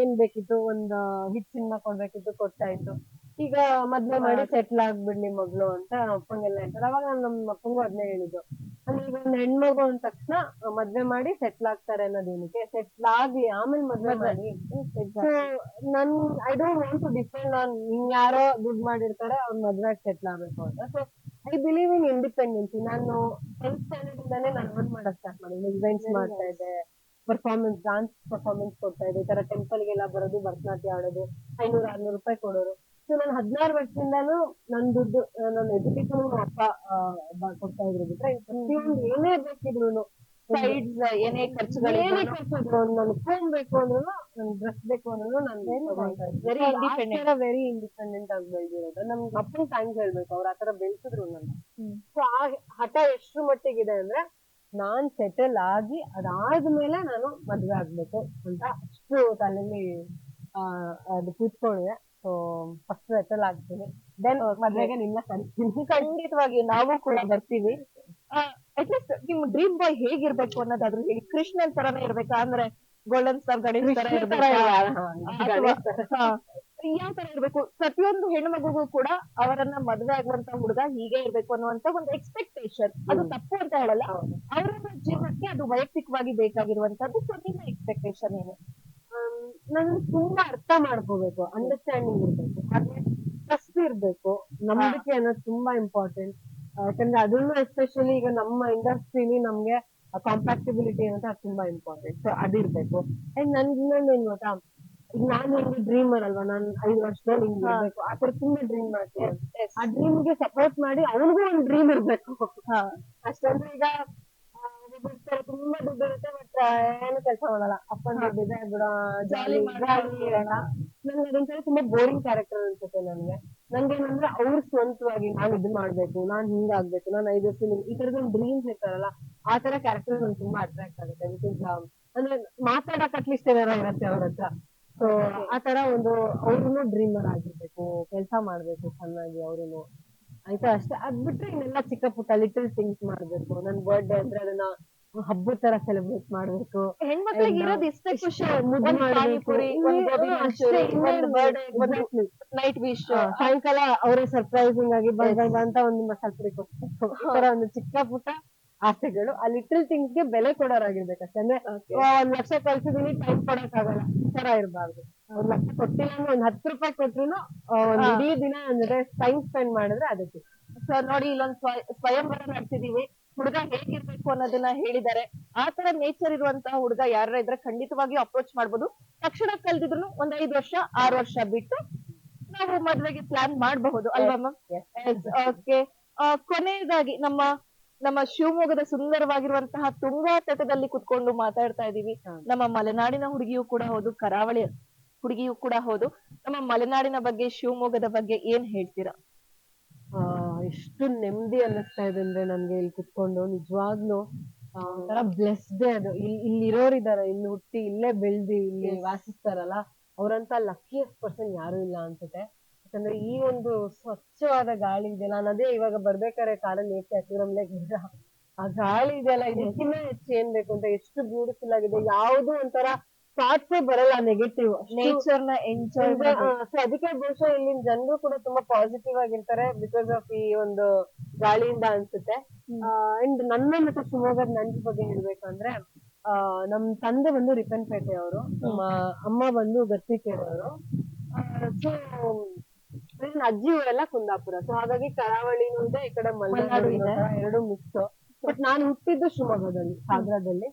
ಏನ್ ಬೇಕಿತ್ತು? ಒಂದ್ ಹಿಟ್ ಸಿನಿಮಾ ಕೊಡ್ಬೇಕಿತ್ತು ಕೊಟ್ಟಾಯ್ತು. ಈಗ ಮದ್ವೆ ಮಾಡಿ ಸೆಟ್ಲ್ ಆಗ್ಬಿಡ್ಲಿ ಮಗಳು ಅಂತ ನಮ್ಮ ಅಪ್ಪಂಗೆಲ್ಲ ಹೇಳ್ತಾರೆ. ಅವಾಗ ನಾನು ನಮ್ಮ ಅಪ್ಪಂಗೂ ಅದನ್ನೇ ಹೇಳಿದ್ದು. ಅಂದ್ರೆ ಈಗ ಒಂದ್ ಹೆಣ್ಮಗು ಅಂದ ತಕ್ಷಣ ಮದ್ವೆ ಮಾಡಿ ಸೆಟ್ಲ್ ಆಗ್ತಾರೆ ಅನ್ನೋದೇನಕ್ಕೆ ಸೆಟ್ಲ್ ಆಗಿ ಆಮೇಲೆ ಮದ್ವೆ ಮಾಡಿ. ಸೊ ನನ್ I don't want to depend on ಹಿಂಗ್ ಯಾರೋ ದುಡ್ಡು ಮಾಡಿರ್ತಾರೆ ಅವ್ರ ಮದ್ವೆ ಸೆಟ್ಲ್ ಆಗ್ಬೇಕು ಅಂತ. So I believe in independency ನಾನು ಟೆಂತ್ ಸ್ಟ್ಯಾಂಡರ್ಡ್ ಇಂದಾನೆ ನಾನು ಅರ್ನ್ ಮಾಡಕ್ ಸ್ಟಾರ್ಟ್ ಮಾಡಿದ್ದೆ ಇವೆಂಟ್ಸ್ ಮಾಡ್ತಾ ಇದ್ದೆ ಪರ್ಫಾರ್ಮೆನ್ಸ್ ಡಾನ್ಸ್ ಪರ್ಫಾರ್ಮೆನ್ಸ್ ಕೊಡ್ತಾ ಇದ್ದೆ. ಈ ತರ ಟೆಂಪಲ್ ಗೆಲ್ಲ ಬರೋದು ಭರತನಾಟ್ಯ ಆಡೋದು ಐನೂರ ಆರ್ನೂರು ರೂಪಾಯಿ ಕೊಡೋರು. ಸೊ ನಾನು ಹದಿನಾರು ವರ್ಷದಿಂದಾನು ನನ್ ದುಡ್ಡು ನನ್ನ ಎಜುಕೇಶನ್ ಅಪ್ಪ ಕೊಡ್ತಾ ಇದ್ರು ಬಿಟ್ರೆ ಪ್ರತಿಯೊಂದು ಏನೇ ಬೇಕಿದ್ರು ಸೈಡ್ಸ್ ಏನೇ ಏನೇ ಖರ್ಚು ಖರ್ಚಿದ್ರು ಒಂದು ನನ್ ಫೋನ್ ಬೇಕು ಅಂದ್ರೂ ನನ್ ಡ್ರೆಸ್ ಬೇಕು ಅಂದ್ರೂ ನಾನು ವೆರಿ ಇಂಡಿಪೆಂಡೆಂಟ್ ವೆರಿ ಇಂಡಿಪೆಂಡೆಂಟ್ ಆಗಿ ಬೆಳೆದಿರೋದು. ನಮ್ಗೆ ಅಪ್ಪನ ಥ್ಯಾಂಕ್ಸ್ ಹೇಳ್ಬೇಕು ಅವ್ರ ಆತರ ಬೆಳೆಸಿದ್ರು ನನ್ನ. ಸೊ ಆ ಹಠ ಎಷ್ಟು ಮಟ್ಟಿಗಿದೆ ಅಂದ್ರೆ ನಾನ್ ಸೆಟಲ್ ಆಗಿ ಅದಾದ್ಮೇಲೆ ನಾನು ಮದ್ವೆ ಆಗ್ಬೇಕು ಅಂತ ಅಷ್ಟು ತಲೆಯಲ್ಲಿ ಆ ಅದು ಕೂತ್ಕೊಂಡಿದೆ. ಸೊ ಫಸ್ಟ್ ಸೆಟಲ್ ಆಗ್ತೀನಿ ದೆನ್ ಮದ್ವೆಗೆ ನಿನ್ನ ಕರಿತೀನಿ ಖಂಡಿತವಾಗಿ ನಾವು ಕೂಡ *laughs* ಬರ್ತೀವಿ. ಅಟ್ಲೀಸ್ಟ್ ನಿಮ್ ಡ್ರೀಮ್ ಬಾಯ್ ಹೇಗಿರ್ಬೇಕು ಅನ್ನೋದಾದ್ರೂ ಹೇಳಿ. ಕೃಷ್ಣನ್ ತರನೇ ಇರ್ಬೇಕಾ? ಅಂದ್ರೆ ಗೋಲ್ಡನ್ ಸ್ಟಾರ್ ಗಣೇಶ್ ತರ ಇರ್ಬೇಕಾ. ಯಾವ ತರ ಇರ್ಬೇಕು? ಪ್ರತಿಯೊಂದು ಹೆಣ್ಮಗುಗೂ ಕೂಡ ಅವರನ್ನ ಮದ್ವೆ ಆಗುವಂತ ಹುಡುಗ ಹೀಗೆ ಇರ್ಬೇಕು ಅನ್ನುವಂತ ಒಂದು ಎಕ್ಸ್ಪೆಕ್ಟೇಷನ್ ಅದು. ತಪ್ಪು ಅಂತ ಹೇಳಲ್ಲ. ಅವರ ಜೀವನಕ್ಕೆ ಅದು ವೈಯಕ್ತಿಕವಾಗಿ ಬೇಕಾಗಿರುವಂತದ್ದು ಸೊ ನಿಮ್ಮ ಎಕ್ಸ್ಪೆಕ್ಟೇಷನ್ ಏನು? ನನ್ ತುಂಬಾ ಅರ್ಥ ಮಾಡ್ಕೋಬೇಕು ಅಂಡರ್ಸ್ಟ್ಯಾಂಡಿಂಗ್ ಇರ್ಬೇಕು. ಹಾಗೆ ಟ್ರಸ್ಟ್ ಇರ್ಬೇಕು. ನಂಬಿಕೆ ಅನ್ನೋದು ತುಂಬಾ ಇಂಪಾರ್ಟೆಂಟ್ ಯಾಕಂದ್ರೆ ಅದನ್ನು ಎಸ್ಪೆಷಲಿ ಈಗ ನಮ್ಮ ಇಂಡಸ್ಟ್ರಿಲಿ ನಮ್ಗೆ ಕಾಂಪ್ಯಾಕ್ಟಿಬಿಲಿಟಿ ಅಂತ ಅದು ತುಂಬಾ ಇಂಪಾರ್ಟೆಂಟ್ ಸೊ ಅದಿರ್ಬೇಕು. ಅಂಡ್ ನನ್ ಇನ್ನೊಂದು ಏನ್ ಗೊತ್ತಾ? ಈಗ ನಾನು ಒಂದು ಡ್ರೀಮರ್ ಅಲ್ವಾ? ನಾನ್ ಐದು ವರ್ಷದಲ್ಲಿ ಹಿಂಗ್. ಇರ್ಬೇಕು. ಆ ತರ ತುಂಬಾ ಡ್ರೀಮ್ ಮಾಡ್ತೀನಿ. ಆ ಡ್ರೀಮ್ಗೆ ಸಪೋರ್ಟ್ ಮಾಡಿ ಅವನಿಗೂ ಒಂದು ಡ್ರೀಮ್ ಇರ್ಬೇಕು. ಅಷ್ಟೊಂದು ಅಷ್ಟಂದ್ರೆ ಈಗ ಇರ್ತಾರೆ, ತುಂಬಾ ದುಡ್ಡು ಇರುತ್ತೆ ಬಟ್ ಏನು ಕೆಲಸ ಮಾಡಲ್ಲ. ಅಪ್ಪನ ದುಡ್ಡಿದೆ ಬಿಡ ಜಾಲಿ ನನ್ಗೆ ಅದೊಂಥರ ತುಂಬಾ ಬೋರಿಂಗ್ ಕ್ಯಾರೆಕ್ಟರ್ ಅನ್ಸುತ್ತೆ ನನ್ಗೆ. ನಂಗೇನಂದ್ರೆ ಅವ್ರ ಸ್ವಂತವಾಗಿ ನಾನ್ ಇದು ಮಾಡ್ಬೇಕು ನಾನ್ ಹಿಂಗಾಗ್ಬೇಕು ನಾನ್ ಐದು ವರ್ಷ ಈ ತರದ ಒಂದು ಡ್ರೀಮ್ಸ್ ಇರ್ತಾರಲ್ಲ ಆ ತರ ಕ್ಯಾರೆಕ್ಟರ್ ನನ್ಗೆ ತುಂಬಾ ಅಟ್ರಾಕ್ಟ್ ಆಗುತ್ತೆ. ಬಿಕಾಸ್ ಅಂದ್ರೆ ಮಾತಾಡಕ್ ಅಟ್ಲೀಸ್ಟ್ ಏನಾರ ಇರುತ್ತೆ ಅವ್ರ ಹತ್ರ. ಸೊ ಆ ತರ ಒಂದು ಅವ್ರು ಡ್ರೀಮರ್ ಆಗಿರ್ಬೇಕು ಕೆಲಸ ಮಾಡ್ಬೇಕು ಚೆನ್ನಾಗಿ ಅವ್ರುನು. ಆಯ್ತಾ? ಅಷ್ಟೇ ಅದ್ ಬಿಟ್ರೆ ಇನ್ನೆಲ್ಲ ಚಿಕ್ಕ ಪುಟ್ಟ ಲಿಟಲ್ ಥಿಂಗ್ಸ್ ಮಾಡ್ಬೇಕು. ನನ್ ಬರ್ಡೇ ಅಂದ್ರೆ ಅದನ್ನ ಹಬ್ಬದ ತರ ಸೆಲೆಬ್ರೇಟ್ ಮಾಡ್ಬೇಕು. ಹೆಣ್ಮಕ್ಳಿಗೆ ಎಲ್ಲ ಇರೋದು ಇಷ್ಟೇ ಖುಷಿ ಮುದ್ದು ಒಂದ್ ಮಾಡ್ಬೇಕು. ಪಾನಿಪುರಿ ಒಂದ್ ಗೋಬಿ ಇನ್ನೇನು ಮಂಚೂರಿ ಇನ್ನೇನು ಒಂದ್ ಬರ್ಡೇ exactly. ನೈಟ್ ವಿಶ್ ಆ, ಸಾಯಂಕಾಲ ಅವರೇ ಸರ್ಪ್ರೈಸಿಂಗ್ ಆಗಿ ಬಂದಾಗ ಅಂತ ಒಂದು ಮಸಾಲೆ ಪುರಿ ಕೊಡ್ಬೇಕು. ಈ ತರ ಒಂದು ಚಿಕ್ಕ ಪುಟ್ಟ ಆಸೆಗಳು. ಆ ಲಿಟಲ್ ಥಿಂಗ್ಸ್ಗೆ ಬೆಲೆ ಕೊಡೋರಾಗಿರ್ಬೇಕು ಅಷ್ಟೇ ಅಂದ್ರೆ ಆ, ಒಂದ್ ಲಕ್ಷ ಕಳ್ಸಿದೀನಿ ಟೈಮ್ ಕೊಡಕ್ ಆಗಲ್ಲ ತರ ಇರಬಾರ್ದು. ಲಕ್ಷ ಕೊಟ್ಟಿಲ್ಲ ಅಂದ್ರೆ ಒಂದ್ ಹತ್ತು ರೂಪಾಯಿ ಕೊಟ್ರುನು ಒಂದ್ ಹಾ. ಇಡೀ ದಿನ ಅಂದ್ರೆ ಟೈಮ್ ಸ್ಪೆಂಡ್ ಮಾಡಿದ್ರೆ ಅದಕ್ಕೆ. ಸರ್ ನೋಡಿ ಇಲ್ಲೊಂದ್ ಸ್ವ- ಸ್ವಯಂವರ ನಡೆಸಿದೀವಿ. ಹುಡುಗ ಹೇಗಿರ್ಬೇಕು ಅನ್ನೋದನ್ನ ಹೇಳಿದ್ದಾರೆ. ಆ ತರ ನೇಚರ್ ಇರುವಂತಹ ಹುಡುಗ ಯಾರ ಇದ್ರೆ ಖಂಡಿತವಾಗಿ ಅಪ್ರೋಚ್ ಮಾಡ್ಬೋದು. ತಕ್ಷಣ ಕಲ್ದಿದ್ರು ಒಂದ್ ಐದು ವರ್ಷ ಆರು ವರ್ಷ ಬಿಟ್ಟು ನಾವು ಮದ್ವೆಗೆ ಪ್ಲಾನ್ ಮಾಡಬಹುದು. ಅಲ್ವಾ ಮ್ಯಾಮ್. ಓಕೆ ಕೊನೆಯದಾಗಿ ನಮ್ಮ ನಮ್ಮ ಶಿವಮೊಗ್ಗದ ಸುಂದರವಾಗಿರುವಂತಹ ತುಂಗಾ ತಟದಲ್ಲಿ ಕುತ್ಕೊಂಡು ಮಾತಾಡ್ತಾ ಇದೀವಿ. ನಮ್ಮ ಮಲೆನಾಡಿನ ಹುಡುಗಿಯೂ ಕೂಡ ಹೌದು ಕರಾವಳಿ ಹುಡುಗಿಯೂ ಕೂಡ ಹೌದು. ನಮ್ಮ ಮಲೆನಾಡಿನ ಬಗ್ಗೆ ಶಿವಮೊಗ್ಗದ ಬಗ್ಗೆ ಏನ್ ಹೇಳ್ತೀರಾ? ಆ, ಎಷ್ಟು ನೆಮ್ಮದಿ ಅನ್ನಿಸ್ತಾ ಇದೆ ಅಂದ್ರೆ ನನ್ಗೆ ಇಲ್ಲಿ ಕುತ್ಕೊಂಡು. ನಿಜವಾಗ್ಲೂ ಒಂಥರ ಬ್ಲೆಸ್ಡ್ ಅದು. ಇಲ್ಲಿ ಇಲ್ಲಿ ಇರೋರಿದಾರೆ ಇಲ್ಲಿ ಹುಟ್ಟಿ ಇಲ್ಲೇ ಬೆಳ್ದಿ ಇಲ್ಲಿ ವಾಸಿಸ್ತಾರಲ್ಲ ಅವ್ರಂತ ಲಕ್ಕಿಯಸ್ಟ್ ಪರ್ಸನ್ ಯಾರು ಇಲ್ಲ ಅನ್ಸುತ್ತೆ. ಯಾಕಂದ್ರೆ ಈ ಒಂದು ಸ್ವಚ್ಛವಾದ ಗಾಳಿ ಇದೆಯಲ್ಲ ನಾನು ಅದೇ ಇವಾಗ ಬರ್ಬೇಕಾದ್ರೆ ಕಾರಲ್ಲಿ ಏಕೆ ಹತ್ತಿರಮ್ಲೆ ಆ ಗಾಳಿ ಇದೆಯಲ್ಲ ಇದಕ್ಕಿನ್ನ ಹೆಚ್ಚು ಏನ್ ಬೇಕು ಅಂತ? ಎಷ್ಟು ಬ್ಯೂಟಿಫುಲ್ ಆಗಿದೆ. ಯಾವುದು ಒಂಥರ ಥಾಟ್ಸೇ ಬರಲ್ಲ ನೆಗೆಟಿವ್ ನೇಚರ್ನ ಎಂಜಾಯ್ ಸೊ ಅದಕ್ಕೆ ಬಹುಶಃ ಇಲ್ಲಿನ ಜನರು ಕೂಡ ತುಂಬಾ ಪಾಸಿಟಿವ್ ಆಗಿರ್ತಾರೆ ಬಿಕಾಸ್ ಆಫ್ ಈ ಒಂದು ಗಾಳಿಯಿಂದ ಅನ್ಸುತ್ತೆ. ಅಂಡ್ ನನ್ನ ಮತ್ತೆ ಶಿವಮೊಗ್ಗದ ನನ್ ಬಗ್ಗೆ ಹೇಳ್ಬೇಕಂದ್ರೆ ಆ ನಮ್ ತಂದೆ ಬಂದು ರಿಪ್ಪನ್ಪೇಟೆ ಅವರು ನಮ್ಮ ಅಮ್ಮ ಬಂದು ಗರ್ತಿಕೇರವರು. ಸೊ ಅಜ್ಜಿ ಊರೆಲ್ಲ ಕುಂದಾಪುರ. ಸೊ ಹಾಗಾಗಿ ಕರಾವಳಿನೂ ಇದೆ ಈ ಕಡೆ ಮಲೆನಾಡು ಇದೆ. ಎರಡು ಮಿಕ್ಸ್ ಬಟ್ ನಾನು ಹುಟ್ಟಿದ್ದು ಶಿವಮೊಗ್ಗದಲ್ಲಿ ಸಾಗರದಲ್ಲಿ.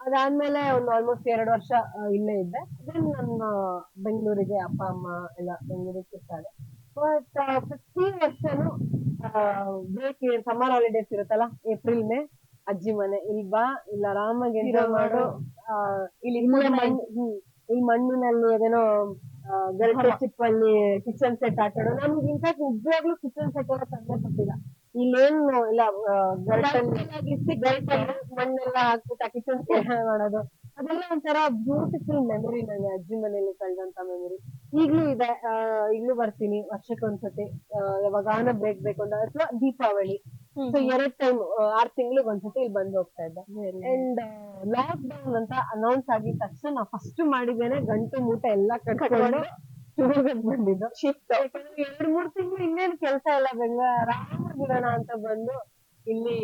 ಅದಾದ್ಮೇಲೆ ಒಂದು ಆಲ್ಮೋಸ್ಟ್ ಎರಡು ವರ್ಷ ಇಲ್ಲೇ ಇದ್ದೆ. ದೆನ್ ನನ್ನ ಬೆಂಗಳೂರಿಗೆ ಅಪ್ಪ ಅಮ್ಮ ಎಲ್ಲ ಬೆಂಗಳೂರಿಗೆ ಸಿಗ್ತಾರೆ ಬಟ್ ಪ್ರತಿ ವರ್ಷನೂ ಬ್ರೇಕ್ ಸಮ್ಮರ್ ಹಾಲಿಡೇಸ್ ಇರುತ್ತಲ್ಲ ಏಪ್ರಿಲ್ ಮೇ ಅಜ್ಜಿ ಮನೆ ಇಲ್ಲಿ ಬಾ ಇಲ್ಲ ಆರಾಮಾಗಿ ಎಂಜಾಯ್ ಮಾಡು. ಇಲ್ಲಿ ಈ ಮಣ್ಣಿನಲ್ಲಿ ಅದೇನೋ ಗರಿಟೆ ಚಿಪ್ಪಲ್ಲಿ ಕಿಚನ್ ಸೆಟ್ ಆಟಾಡೋ ನಮ್ಗೆ ಇನ್ಫ್ಯಾಕ್ಟ್ ನಿಜವಾಗ್ಲೂ ಕಿಚನ್ ಸೆಟ್ ಎಲ್ಲ ತಂದೆ ಕೊಟ್ಟಿಲ್ಲ. ಇಲ್ಲೇನು ಇಲ್ಲ ಮಣ್ಣೆಲ್ಲ ಹಾಕ್ಬಿಟ್ಟು ಕಿಚನ್ ಮಾಡೋದು. ಅದೆಲ್ಲ ಒಂಥರ ಬ್ಯೂಟಿಫುಲ್ ಮೆಮೊರಿ ನನಗೆ ಅಜ್ಜಿ ಮನೇಲಿ ಕಳೆದಂತ ಮೆಮೊರಿ ಈಗ್ಲೂ ಇದೆ ಆ, ಈಗ್ಲೂ ಬರ್ತೀನಿ ವರ್ಷಕ್ಕೊಂದ್ಸತಿ ಆ, ಯಾವಾಗಾನ ಬ್ರೇಕ್ ಬೇಕು ಅಂತ ಅಥವಾ ದೀಪಾವಳಿ. ಸೊ ಎರಡ್ ಟೈಮ್ ಆರ್ ತಿಂಗಳಿಗೆ ಒಂದ್ಸತಿ ಇಲ್ಲಿ ಬಂದು ಹೋಗ್ತಾ ಇದ್ದೆ. ಅಂಡ್ ಲಾಕ್ ಡೌನ್ ಅಂತ ಅನೌನ್ಸ್ ಆಗಿದ್ ತಕ್ಷಣ ಫಸ್ಟ್ ಮಾಡಿದ್ದೇನೆ ಗಂಟು ಮೂಟ ಎಲ್ಲಾ ಕಟ್ಕೊಂಡು. ಶಿವಮೊಗ್ಗಕ್ಕೆ ಬಂದಿದ್ದು. ಶಿಫ್ಟ್ ಯಾಕಂದ್ರೆ ಎರಡ್ ಮೂರ್ ತಿಂಗಳು ಇನ್ನೇನ್ ಕೆಲಸ ಇಲ್ಲ ಬೆಂಗಳೂರು ಬಿಡೋಣ ಅಂತ ಬಂದು ಇಲ್ಲಿ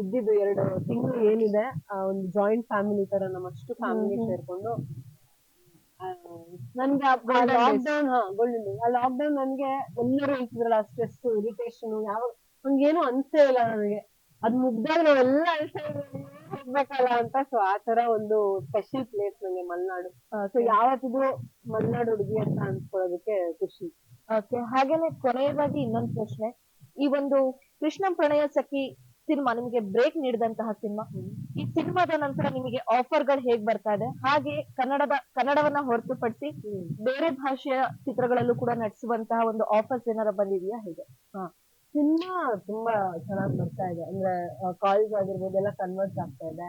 ಇದ್ದಿದ್ದು ಎರಡು ತಿಂಗಳು ಏನಿದೆ ಆ ಒಂದು ಜಾಯಿಂಟ್ ಫ್ಯಾಮಿಲಿ ತರ ನಮ್ಮ ಅಷ್ಟು ಫ್ಯಾಮಿಲಿ. ಸೇರ್ಕೊಂಡು ನನ್ಗೆ days. ಲಾಕ್ಡೌನ್ ಹಾ ಗೋಲ್ಡನ್ ಆ ಲಾಕ್ಡೌನ್ ನನ್ಗೆ ಎಲ್ಲರೂ ಹೇಳ್ತಿದ್ರಲ್ಲ ಸ್ಟ್ರೆಸ್ ಇರಿಟೇಷನ್ ಯಾವ ಹಂಗೇನು ಅನ್ಸೇ ಇಲ್ಲ ನನಗೆ. ಅದ್ ಮುಗ್ದಾಗ ನಾವೆಲ್ಲ ಹೋಗ್ಬೇಕಲ್ಲ ಅಂತ. ಸೊ ಆ ತರ ಒಂದು ಸ್ಪೆಷಲ್ ಪ್ಲೇಸ್ ನಂಗೆ ಮಲ್ನಾಡು. ಸೊ ಯಾವತ್ತಿಗೂ ಮಲ್ನಾಡು ಹುಡುಗಿ ಅಂತ ಅನ್ಸ್ಕೊಳ್ಳೋದಕ್ಕೆ ಖುಷಿ. ಓಕೆ ಹಾಗೇನೆ ಕೊನೆಯದಾಗಿ ಇನ್ನೊಂದು ಪ್ರಶ್ನೆ. ಈ ಒಂದು ಕೃಷ್ಣ ಪ್ರಣಯ ಸಖಿ ಸಿನಿಮಾ ನಿಮಗೆ ಬ್ರೇಕ್ ನೀಡಿದಂತಹ ಸಿನಿಮಾ. ಈ ಸಿನಿಮಾದ ನಂತರ ನಿಮಗೆ ಆಫರ್ಗಳು ಹೇಗ್ ಬರ್ತಾ ಇದೆ? ಹಾಗೆ ಕನ್ನಡದ ಕನ್ನಡವನ್ನ ಹೊರತುಪಡಿಸಿ ಬೇರೆ ಭಾಷೆಯ ಚಿತ್ರಗಳಲ್ಲೂ ಕೂಡ ನಟಿಸುವಂತಹ ಒಂದು ಆಫರ್ಸ್ ಏನಾರ ಬಂದಿದೆಯಾ ಹೇಗೆ? ಸಿನಿಮಾ ತುಂಬಾ ಚೆನ್ನಾಗಿ ಬರ್ತಾ ಇದೆ. ಅಂದ್ರೆ ಕಾಲೇಜ್ ಆಗಿರ್ಬೋದು ಎಲ್ಲ ಕನ್ವರ್ಟ್ ಆಗ್ತಾ ಇದೆ.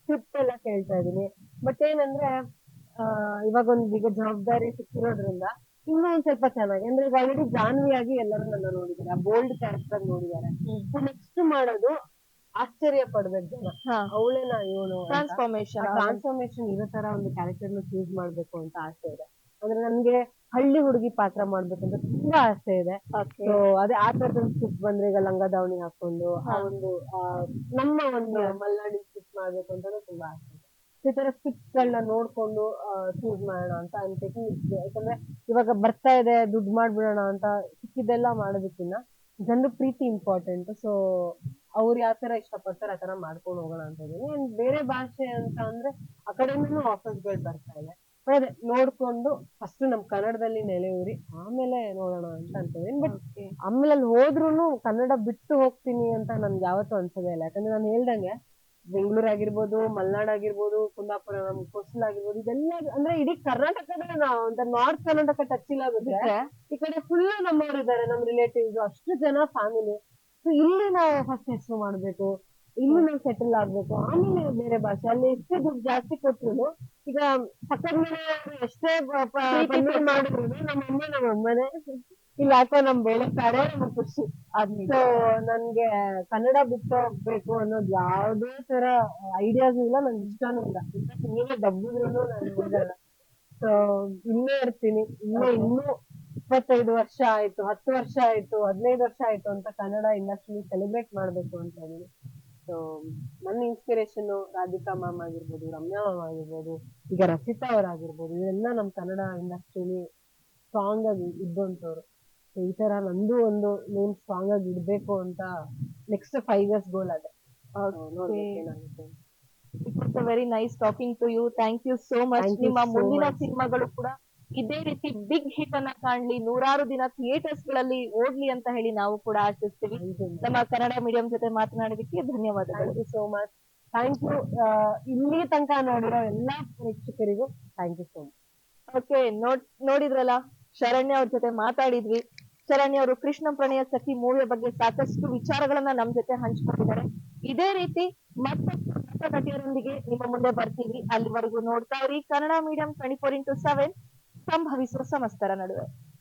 ಸ್ಕ್ರಿಪ್ಟ್ ಎಲ್ಲ ಕೇಳ್ತಾ ಇದೀನಿ. ಬಟ್ ಏನಂದ್ರೆ ಇವಾಗ ಒಂದು ಈಗ ಜವಾಬ್ದಾರಿ ಸಿಕ್ಕಿರೋದ್ರಿಂದ ಇನ್ನೂ ಒಂದ್ ಸ್ವಲ್ಪ ಚೆನ್ನಾಗಿ ಅಂದ್ರೆ ಈಗ ಆಲ್ರೆಡಿ ಜಾನ್ವಿಯಾಗಿ ಎಲ್ಲರೂ ನನ್ನ ನೋಡಿದ್ದಾರೆ ಬೋಲ್ಡ್ ಕ್ಯಾರೆಕ್ಟರ್ ನೋಡಿದಾರೆ ನೆಕ್ಸ್ಟ್ ಮಾಡೋದು ಆಶ್ಚರ್ಯ ಪಡ್ಬೇಕು ಜನ. ಹಾ. ಅವಳೇನಾ ಇವಳು ಟ್ರಾನ್ಸ್ಫಾರ್ಮೇಶನ್ ಟ್ರಾನ್ಸ್ಫಾರ್ಮೇಶನ್ ಇರೋ ತರ ಒಂದು ಕ್ಯಾರೆಕ್ಟರ್ನ ಚೂಸ್ ಮಾಡ್ಬೇಕು ಅಂತ ಆಸೆ ಇದೆ. ಅಂದ್ರೆ ನನ್ಗೆ ಹಳ್ಳಿ ಹುಡುಗಿ ಪಾತ್ರ ಮಾಡ್ಬೇಕು ಅಂತ ತುಂಬಾ ಆಸೆ ಇದೆ. ಸೊ ಅದೇ ಆ ತರದ ಸ್ಟಿಚ್ ಬಂದ್ರೆ ಈಗ ಲಂಗ ದಾವಣಿ ಹಾಕೊಂಡು ಆ ಒಂದು ಆ, ನಮ್ಮ ಒಂದು ಮಲ್ನಾಡಿ ಸ್ಟಿಚ್ ಮಾಡ್ಬೇಕು ಅಂತಾನು ತುಂಬಾ ಆಸೆ ಈ ತರ ಗಳನ್ನ ನೋಡ್ಕೊಂಡು ಚೂಸ್ ಮಾಡೋಣ ಅಂತ ಅನ್ಸಕ್ಕೆ ಯಾಕಂದ್ರೆ ಇವಾಗ ಬರ್ತಾ ಇದೆ ದುಡ್ಡು ಮಾಡ್ಬಿಡೋಣ ಅಂತ ಸಿಕ್ಕಿದ್ದೆಲ್ಲ ಮಾಡೋದಕ್ಕಿನ್ನ ಜನರ ಪ್ರೀತಿ ಇಂಪಾರ್ಟೆಂಟ್ ಸೊ ಅವ್ರು ಯಾವ ತರ ಇಷ್ಟಪಡ್ತಾರೆ ಆ ತರ ಮಾಡ್ಕೊಂಡು ಹೋಗೋಣ ಅಂತ ಇದೀನಿ And ಬೇರೆ ಭಾಷೆ ಅಂತ ಅಂದ್ರೆ ಆ ಕಡೆಯಿಂದನೂ ಗಳು ಬರ್ತಾ ಇದೆ. ಅದೇ ನೋಡ್ಕೊಂಡು ಫಸ್ಟ್ ನಮ್ ಕನ್ನಡದಲ್ಲಿ ನೆಲೆಯೂರಿ ಆಮೇಲೆ ನೋಡೋಣ ಅಂತ ಅನ್ಕೊಂಡಿದ್ದೀನಿ ಬಟ್ ಆಮೇಲೆ ಅಲ್ಲಿ ಹೋದ್ರುನು ಕನ್ನಡ ಬಿಟ್ಟು ಹೋಗ್ತೀನಿ ಅಂತ ನನ್ಗೆ ಯಾವತ್ತೂ ಅನ್ಸೋದೇ ಇಲ್ಲ. ಯಾಕಂದ್ರೆ ನಾನು ಹೇಳ್ದಂಗೆ ಬೆಂಗಳೂರು ಆಗಿರ್ಬೋದು ಮಲ್ನಾಡ್ ಆಗಿರ್ಬೋದು ಕುಂದಾಪುರ ನಮ್ ಕೋಸ್ಟಲ್ ಆಗಿರ್ಬೋದು ಇದೆಲ್ಲ ಅಂದ್ರೆ ಇಡೀ ಕರ್ನಾಟಕದ ನಾವು ಅಂದ್ರೆ ನಾರ್ತ್ ಕರ್ನಾಟಕ ಟಚ್ ಇಲ್ಲ ಬಿಟ್ರೆ ಈ ಕಡೆ ಫುಲ್ ನಮ್ಮವ್ರು ಇದಾರೆ ನಮ್ ರಿಲೇಟಿವ್ಸ್ ಅಷ್ಟು ಜನ ಫ್ಯಾಮಿಲಿ ಸೊ ಇಲ್ಲಿ ನಾವು ಫಸ್ಟ್ ಹೆಸರು ಮಾಡ್ಬೇಕು ಇಲ್ಲಿ ನಾವು ಸೆಟಲ್ ಆಗ್ಬೇಕು ಆಮೇಲೆ ಬೇರೆ ಭಾಷೆ. ಅಲ್ಲಿ ಎಷ್ಟೇ ದುಡ್ಡು ಜಾಸ್ತಿ ಕೊಟ್ರು ಈಗ ಪಕ್ಕದ ಮನೆ ಎಷ್ಟೇ ಮಾಡಿದ್ರು ನಮ್ಮ ಅಮ್ಮ ನಮ್ಮ ಅಮ್ಮನೇ ಇಲ್ಲಿ ಹಾಕೋ ನಮ್ ಬೆಳೆ ಕಡೆ ನಮ್ಗೆ ಖುಷಿ. ಸೊ ನನ್ಗೆ ಕನ್ನಡ ಬಿಟ್ಟು ಹೋಗ್ಬೇಕು ಅನ್ನೋದು ಯಾವ್ದೇ ತರ ಐಡಿಯಾಸ್ ಇಲ್ಲ ನಂಗೆ ಇಷ್ಟನೂ ಇಲ್ಲ. ನೀವೇ ಡಬ್ಬಿದ್ರು ನಾನು ಹೋಗಲ್ಲ ಸೊ ಇಲ್ಲೇ ಇರ್ತೀನಿ. ಇನ್ನೂ ಇನ್ನೂ ಇಪ್ಪತ್ತೈದು ವರ್ಷ ಆಯ್ತು ಹತ್ತು ವರ್ಷ ಆಯ್ತು ಹದಿನೈದು ವರ್ಷ ಆಯ್ತು ಅಂತ ಕನ್ನಡ ಇಂಡಸ್ಟ್ರಿ ಸೆಲೆಬ್ರೇಟ್ ಮಾಡ್ಬೇಕು ಅಂತ ಹೇಳಿ. ಸೊ ನನ್ನ ಇನ್ಸ್ಪಿರೇಷನ್ ರಾಧಿಕಾ ಮ್ಯಾಮ್ ಆಗಿರ್ಬೋದು ರಮ್ಯಾ ಮ್ಯಾಮ್ ಆಗಿರ್ಬೋದು ಈಗ ರಚಿತಾ ಅವರಾಗಿರ್ಬೋದು ಇವರೆಲ್ಲ ನಮ್ ಕನ್ನಡ ಇಂಡಸ್ಟ್ರಿಲಿ ಸ್ಟ್ರಾಂಗ್ ಆಗಿ ಇದ್ದಂತವ್ರು ಈ ತರ ನಂದು ಒಂದು ನೇಮ್ ಸ್ಟ್ರಾಂಗ್ ಆಗಿ ಇಡ್ಬೇಕು ಅಂತ ನೆಕ್ಸ್ಟ್ ಫೈವ್ ಇಯರ್ಸ್ ಗೋಲ್ ಅದೇ. It's very nice talking to you thank you so much ನಿಮ್ಮ ಮುಂದಿನ. ಸಿನಿಮಾಗಳು ಕೂಡ ಇದೇ ರೀತಿ ಬಿಗ್ ಹಿಟ್ ಅನ್ನ ಕಾಣ್ಲಿ. ನೂರಾರು ದಿನ ಥಿಯೇಟರ್ಸ್ಗಳಲ್ಲಿ ಓಡ್ಲಿ ಅಂತ ಹೇಳಿ ನಾವು ಕೂಡ ಆಶಿಸ್ತೀವಿ. ನಮ್ಮ ಕನ್ನಡ ಮೀಡಿಯಂ ಜೊತೆ ಮಾತನಾಡೋದಕ್ಕೆ ಧನ್ಯವಾದಗಳು. ಸೋ ಮಚ್ ಥ್ಯಾಂಕ್ ಯು ಇಲ್ಲಿ ತನಕ ನೋಡಿರೋ ಎಲ್ಲಾ ಪ್ರೇಕ್ಷಕರಿಗೂ thank you so much okay ನೋಡ್ ನೋಡಿದ್ರಲ್ಲ? ಶರಣ್ಯ ಅವ್ರ ಜೊತೆ ಮಾತಾಡಿದ್ವಿ. ಶರಣ್ಯ ಅವರು ಕೃಷ್ಣ ಪ್ರಣಯ ಸಖಿ ಮೂವಿಯ ಬಗ್ಗೆ ಸಾಕಷ್ಟು ವಿಚಾರಗಳನ್ನ ನಮ್ ಜೊತೆ ಹಂಚ್ಕೊಂಡಿದ್ದಾರೆ. ಇದೇ ರೀತಿ ಮತ್ತಷ್ಟು ನಟಿಯರೊಂದಿಗೆ ನಿಮ್ಮ ಮುಂದೆ ಬರ್ತೀವಿ. ಅಲ್ಲಿವರೆಗೂ ನೋಡ್ತಾ ಇರಿ. Kannada medium twenty four into seven ಸಂಭವಿಸುವ ಸಮಸ್ತರ ನಡುವೆ.